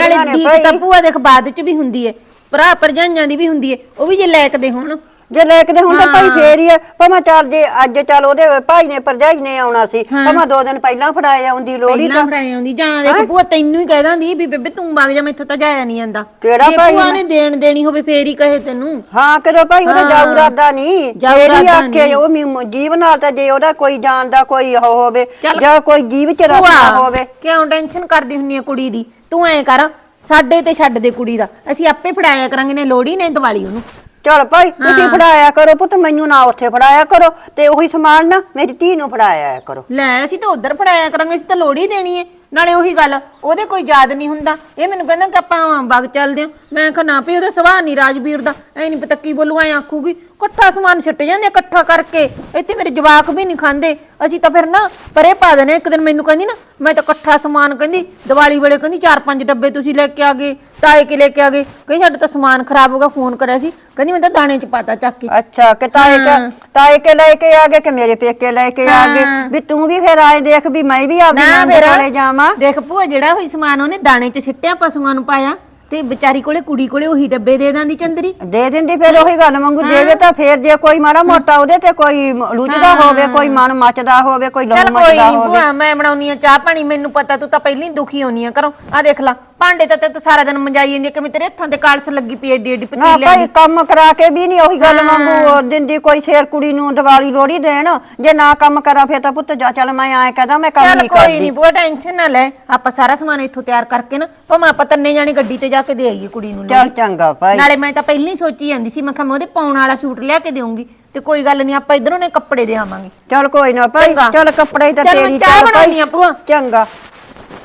ਤਾਂ ਭੂਆ ਦੇਖ ਬਾਅਦ ਚ ਵੀ ਹੁੰਦੀ ਹੈ ਭਰਾ ਭਰਜਾਈਆਂ ਦੀ ਵੀ ਹੁੰਦੀ ਹੈ ਉਹ ਵੀ ਜੇ ਲੈਕਦੇ ਹੋਣ। ਜੇ ਲੈ ਕੇ ਦੇ ਹੁਣ ਤਾਂ ਭਾਈ ਫੇਰ ਹੀ ਆ ਭਾਵੇਂ ਚੱਲ ਜੇ ਅੱਜ ਚੱਲ ਉਹਦੇ ਭਾਈ ਨੇ ਪਰਜਾਈ ਨੇ ਆਉਣਾ ਸੀ ਭਾਵੇਂ ਦੋ ਦਿਨ ਪਹਿਲਾਂ ਫੜਾਇਆ ਆਉਂਦੀ ਲੋੜੀ ਪਹਿਲਾਂ ਫੜਾਈ ਆਉਂਦੀ ਜਾਂ ਦੇਖ ਭੂਆ ਤੈਨੂੰ ਹੀ ਕਹਿ ਦਾਂਦੀ ਵੀ ਬੇਬੇ ਤੂੰ ਵਗ ਜਾ ਮੈਥੋਂ ਤਾਂ ਜਾਇਆ ਨਹੀਂ ਜਾਂਦਾ। ਕਿਹੜਾ ਭਾਈ ਭੂਆ ਨੇ? ਦੇਣ ਦੇਣੀ ਹੋਵੇ ਫੇਰ ਹੀ ਕਹੇ ਤੈਨੂੰ। ਹਾਂ ਕਦੋਂ ਭਾਈ ਉਹਦਾ ਜਾਊ ਰਾਦਾ ਨਹੀਂ ਜਿਹੜੀ ਆਖੇ ਉਹ ਮੀ- ਜੀਵ ਨਾਲ ਤਾਂ ਜੇ ਉਹਦਾ ਕੋਈ ਜਾਣ ਦਾ ਕੋਈ ਹੋਵੇ ਜਾਂ ਕੋਈ ਜੀਵ ਚ ਰਸਤਾ ਭੂਆ ਹੋਵੇ। ਕਿਉਂ ਟੈਨਸ਼ਨ ਕਰਦੀ ਹੁੰਨੀ ਆ ਕੁੜੀ ਦੀ? ਤੂੰ ਐ ਕਰ ਸਾਡੇ ਤੇ ਛੱਡ ਦੇ ਕੁੜੀ ਦਾ। ਅਸੀਂ ਆਪੇ ਫੜਾਇਆ ਕਰਾਂਗੇ ਨੇ ਲੋੜੀ ਨੇ ਦੀਵਾਲੀ ਉਹਨੂੰ। ਚਲ ਭਾਈ ਤੁਸੀਂ ਫੜਾਇਆ ਕਰੋ ਪੁੱਤ ਮੈਨੂੰ ਨਾ ਉੱਥੇ ਫੜਾਇਆ ਕਰੋ ਤੇ ਉਹੀ ਸਮਾਨ ਨਾ ਮੇਰੀ ਧੀ ਨੂੰ ਫੜਾਇਆ ਕਰੋ। ਲੈ ਅਸੀਂ ਤਾਂ ਉਧਰ ਫੜਾਇਆ ਕਰਾਂਗੇ ਅਸੀਂ ਤਾਂ ਲੋੜੀ ਦੇਣੀ ਏ। ਨਾਲੇ ਉਹੀ ਗੱਲ ਉਹਦੇ ਕੋਈ ਯਾਦ ਨਹੀਂ ਹੁੰਦਾ। ਇਹ ਮੈਨੂੰ ਕਹਿੰਦਾ ਕਿ ਆਪਾਂ ਬਗ ਚੱਲਦੇ ਆ। ਮੈਂ ਕਿਹਾ ਨਾ ਵੀ ਉਹਦਾ ਸੁਭਾਅ ਨਹੀਂ ਰਾਜਵੀਰ ਦਾ। ਐ ਨਹੀਂ ਪਤਾ ਕੀ ਬੋਲੂ ਐ ਆਖੂਗੀ। ਇਕੱਠਾ ਸਮਾਨ ਛੱਟ ਜਾਂਦੇ ਆ, ਇਕੱਠਾ ਕਰਕੇ। ਇੱਥੇ ਮੇਰੇ ਜਵਾਕ ਵੀ ਨਹੀਂ ਖਾਂਦੇ। ਅਸੀਂ ਤਾਂ ਫਿਰ ਨਾ ਪਰੇ ਪਾ ਦਨੇ ਇੱਕ ਦਿਨ ਮੈਨੂੰ ਕਹਿੰਦੀ ਨਾ ਮੈਂ ਤਾਂ ਇਕੱਠਾ ਸਮਾਨ ਕਹਿੰਦੀ ਦੀਵਾਲੀ ਵੇਲੇ ਕਹਿੰਦੀ ਚਾਰ ਪੰਜ ਡੱਬੇ ਤੁਸੀਂ ਲੈ ਕੇ ਆ ਗਏ ਤਾਏ ਕੇ ਲੈ ਕੇ ਆ ਗਏ। ਕਹਿੰਦੀ ਸਾਡਾ ਤਾਂ ਸਮਾਨ ਖਰਾਬ ਹੋ ਗਿਆ ਫੋਨ ਕਰਿਆ ਸੀ। ਕਹਿੰਦੀ ਮੈਂ ਤਾਂ ਦਾਣੇ ਚ ਪਾਤਾ ਚੱਕ ਕੇ। ਅੱਛਾ ਕਿ ਤਾਏ ਕੇ ਤਾਏ ਕੇ ਲੈ ਕੇ ਆ ਗਏ ਕਿ ਮੇਰੇ ਪੇਕੇ ਲੈ ਕੇ ਆ ਗਏ? ਵੀ ਤੂੰ ਵੀ ਫਿਰ ਆਏ ਦੇਖ ਵੀ ਮੈਂ ਵੀ ਆਪਣੀ ਨਾ ਨੰਦ ਫਿਰ ਕੋਲੇ ਜਾਵਾਂ। ਦੇਖ ਭੂਆ ਜਿਹੜਾ ਹੋਈ ਸਮਾਨ ਉਹਨੇ ਦਾਣੇ 'ਚ ਸਿੱਟਿਆ ਪਸ਼ੂਆਂ ਨੂੰ ਪਾਇਆ। ਤੇ ਵਿਚਾਰੀ ਕੋਲੇ ਕੁੜੀ ਕੋਲੇ ਉਹੀ ਡੱਬੇ ਦੇ ਦਾਂਦੀ ਚੰਦਰੀ? ਦੇ ਦਿੰਦੀ ਫਿਰ ਉਹੀ ਗੱਲ ਮੰਗੂ ਦੇਵੇ ਤਾਂ ਫੇਰ ਜੇ ਕੋਈ ਮਾੜਾ ਮੋਟਾ ਉਹਦੇ ਤੇ ਕੋਈ ਲੁੱਝਦਾ ਹੋਵੇ ਕੋਈ ਮਨ ਮੱਚਦਾ ਹੋਵੇ ਕੋਈ ਚੱਲ ਲਹੂ ਕੋਈ ਮੱਚਦਾ ਨਹੀਂ ਹੋਵੇ। ਭੂਆ ਮੈਂ ਬਣਾਉਣੀ ਆ ਚਾਹ ਪਾਣੀ ਮੈਨੂੰ ਪਤਾ ਤੂੰ ਤਾਂ ਪਹਿਲਾਂ ਹੀ ਦੁਖੀ ਹੋਣੀ ਆ। ਕਰੋ ਆ ਦੇਖ ਲਾ ਭਾਂਡੇ ਤਾਂ ਤੇ ਸਾਰਾ ਦਿਨ ਮੰਜਾਈ ਜਾਂਦੀ ਆ ਕਿ ਮੈਂ ਤੇਰੇ ਹੱਥਾਂ ਤੇ ਕਾਲਸ ਲੱਗੀ ਪਈ ਏਡੀ ਏਡੀ ਨਾ ਪਤੀਲੇ ਭਾਈ ਕੰਮ ਕਰਾ ਕੇ ਵੀ ਨਹੀਂ ਉਹੀ ਗੱਲ ਮੰਗੂ ਦਿੰਦੀ ਕੋਈ ਸ਼ੇਰ ਕੁੜੀ ਨੂੰ ਦੀਵਾਲੀ ਲੋੜੀ ਦੇਣ ਜੇ ਨਾ ਕੰਮ ਕਰਾਂ ਫੇਰ ਤਾਂ ਪੁੱਤ ਜਾ ਚੱਲ ਮੈਂ ਐਂ ਕਹਦਾ ਮੈਂ ਕੰਮ ਚੱਲ ਨਹੀਂ ਕੋਈ ਕਰਦੀ। ਨਹੀਂ ਭੂਆ ਟੈਨਸ਼ਨ ਨਾ ਲੈ ਆਪਾਂ ਸਾਰਾ ਸਮਾਨ ਇੱਥੋਂ ਤਿਆਰ ਕਰਕੇ ਨਾ ਭਾਵੇਂ ਆਪਾਂ ਤੰਨੇ ਜਾਣੀ ਗੱਡੀ ਤੇ ਜਾ ਕੇ ਦੇ ਆਈਏ ਕੁੜੀ ਨੂੰ ਚੱਲ ਚੰਗਾ ਭਾਈ। ਨਾਲੇ ਮੈਂ ਤਾਂ ਪਹਿਲਾਂ ਹੀ ਸੋਚੀ ਜਾਂਦੀ ਸੀ ਮੈਂ ਕਿਹਾ ਮੈਂ ਉਹਦੇ ਪਾਉਣ ਵਾਲਾ ਸੂਟ ਲਿਆ ਕੇ ਦੇਵਾਂਗੀ ਤੇ ਕੋਈ ਗੱਲ ਨਹੀਂ ਆਪਾਂ ਇਧਰੋਂ ਨੇ ਕੱਪੜੇ ਦੇਵਾਂਗੇ ਚੱਲ ਕੋਈ ਨਾ ਭਾਈ ਚੰਗਾ। ਚੱਲ ਕੱਪੜਾ ਤਾਂ ਚੱਲ ਮੈਂ ਤੇਰੀ ਚਾਹ ਚੱਲ ਭਾਈ। ਆ ਭੂਆ। ਚੰਗਾ।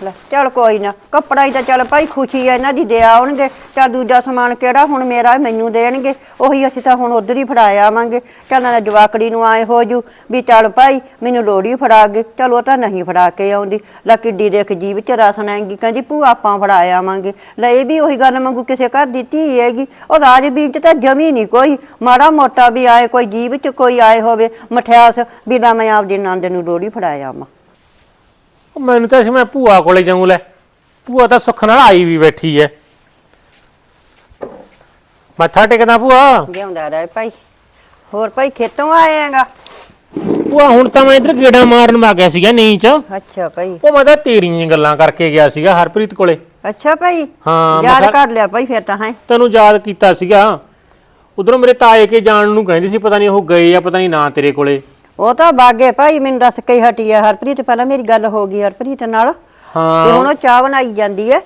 ਲੈ। ਚੱਲ ਕੋਈ ਨਾ, ਕੱਪੜਾ ਹੀ ਤਾਂ ਚੱਲ ਭਾਈ ਖੁਸ਼ੀ ਆ, ਇਹਨਾਂ ਦੀ ਦੇ ਆਉਣਗੇ। ਚੱਲ ਦੂਜਾ ਸਮਾਨ ਕਿਹੜਾ ਹੁਣ ਮੇਰਾ ਮੈਨੂੰ ਦੇਣਗੇ। ਉਹੀ ਅਸੀਂ ਤਾਂ ਹੁਣ ਉਧਰ ਹੀ ਫੜਾ ਆਵਾਂਗੇ। ਚੱਲ ਨਾ ਜਵਾਕੜੀ ਨੂੰ ਆਏ ਹੋ ਜੂ ਵੀ ਚੱਲ ਭਾਈ, ਮੈਨੂੰ ਲੋੜੀ ਫੜਾ ਗਏ ਚਲ ਉਹ ਤਾਂ ਨਹੀਂ ਫੜਾ ਕੇ ਆਉਂਦੀ। ਲੈ ਕਿੱਡੀ ਦੇ ਇੱਕ ਜੀਵ ਚ ਰਸਨ ਆਏਗੀ ਕਹਿੰਦੀ ਭੂ ਆਪਾਂ ਫੜਾ ਆਵਾਂਗੇ। ਲੈ ਇਹ ਵੀ ਉਹੀ ਗੱਲ ਮੰਗੂ ਕਿਸੇ ਘਰ ਦਿੱਤੀ ਧੀ ਹੈਗੀ। ਉਹ ਰਾਜਵੀਰ ਚ ਤਾਂ ਜਮੀ ਨਹੀਂ ਕੋਈ। ਮਾੜਾ ਮੋਟਾ ਵੀ ਆਏ, ਕੋਈ ਜੀਵ ਚ ਕੋਈ ਆਏ ਹੋਵੇ, ਮਠਿਆਸ ਵੀ ਮੈਂ ਆਪਦੀ ਨੰਦ ਨੂੰ ਲੋੜੀ ਫੜਾਇਆ ਆਵਾਂ। ਉਹ ਮੈਨੂੰ ਤਾਂ ਸੀ ਮੈਂ ਭੂਆ ਕੋਲੇ ਜਾਊਂ ਲੈ। ਭੂਆ ਤਾਂ ਸੁੱਖ ਨਾਲ ਆਈ ਵੀ ਬੈਠੀ ਐ। ਮੱਥਾ ਟੇਕਦਾ ਭੂਆ? ਜਿਉਂਦਾ ਰਹੇ ਭਾਈ। ਹੋਰ ਭਾਈ ਖੇਤੋਂ ਆਏ ਆਂਗਾ ਭੂਆ ਹੁਣ ਤਾਂ ਮੈਂ ਇੱਧਰ ਗੇੜਾ ਮਾਰਨ ਮਾ ਗਿਆ ਸੀਗਾ ਨੀਂ ਚ। ਅੱਛਾ ਭਾਈ। ਉਹ ਮੈਂ ਤਾਂ ਤੇਰੀਆਂ ਹੀ ਗੱਲਾਂ ਕਰਕੇ ਗਿਆ ਸੀਗਾ ਹਰਪ੍ਰੀਤ ਕੋਲੇ। ਅੱਛਾ ਭਾਈ। ਹਾਂ, ਯਾਦ ਕਰ ਲਿਆ ਭਾਈ ਫਿਰ ਤਾਂ ਹੈ। ਤੈਨੂੰ ਯਾਦ ਕੀਤਾ ਸੀਗਾ। ਉਧਰੋਂ ਮੇਰੇ ਤਾਏ ਕੇ ਜਾਣ ਨੂੰ ਕਹਿੰਦੀ ਸੀ ਪਤਾ ਨਹੀਂ ਉਹ ਗਏ ਆ ਪਤਾ ਨਹੀਂ ਨਾ ਤੇਰੇ ਕੋਲੇ। ਉਹ ਤਾਂ ਬਾਗੇ ਭਾਈ ਮੈਨੂੰ ਦੱਸ ਕੇ ਹੀ ਹਟੀ ਆ। ਹਰਪ੍ਰੀਤ ਪਹਿਲਾਂ ਮੇਰੀ ਗੱਲ ਹੋ ਗਈ ਹਰਪ੍ਰੀਤ ਨਾਲ। ਤੇ ਹਾਂ ਹੁਣ ਉਹ ਚਾਹ ਬਣਾਈ ਜਾਂਦੀ ਹੈ।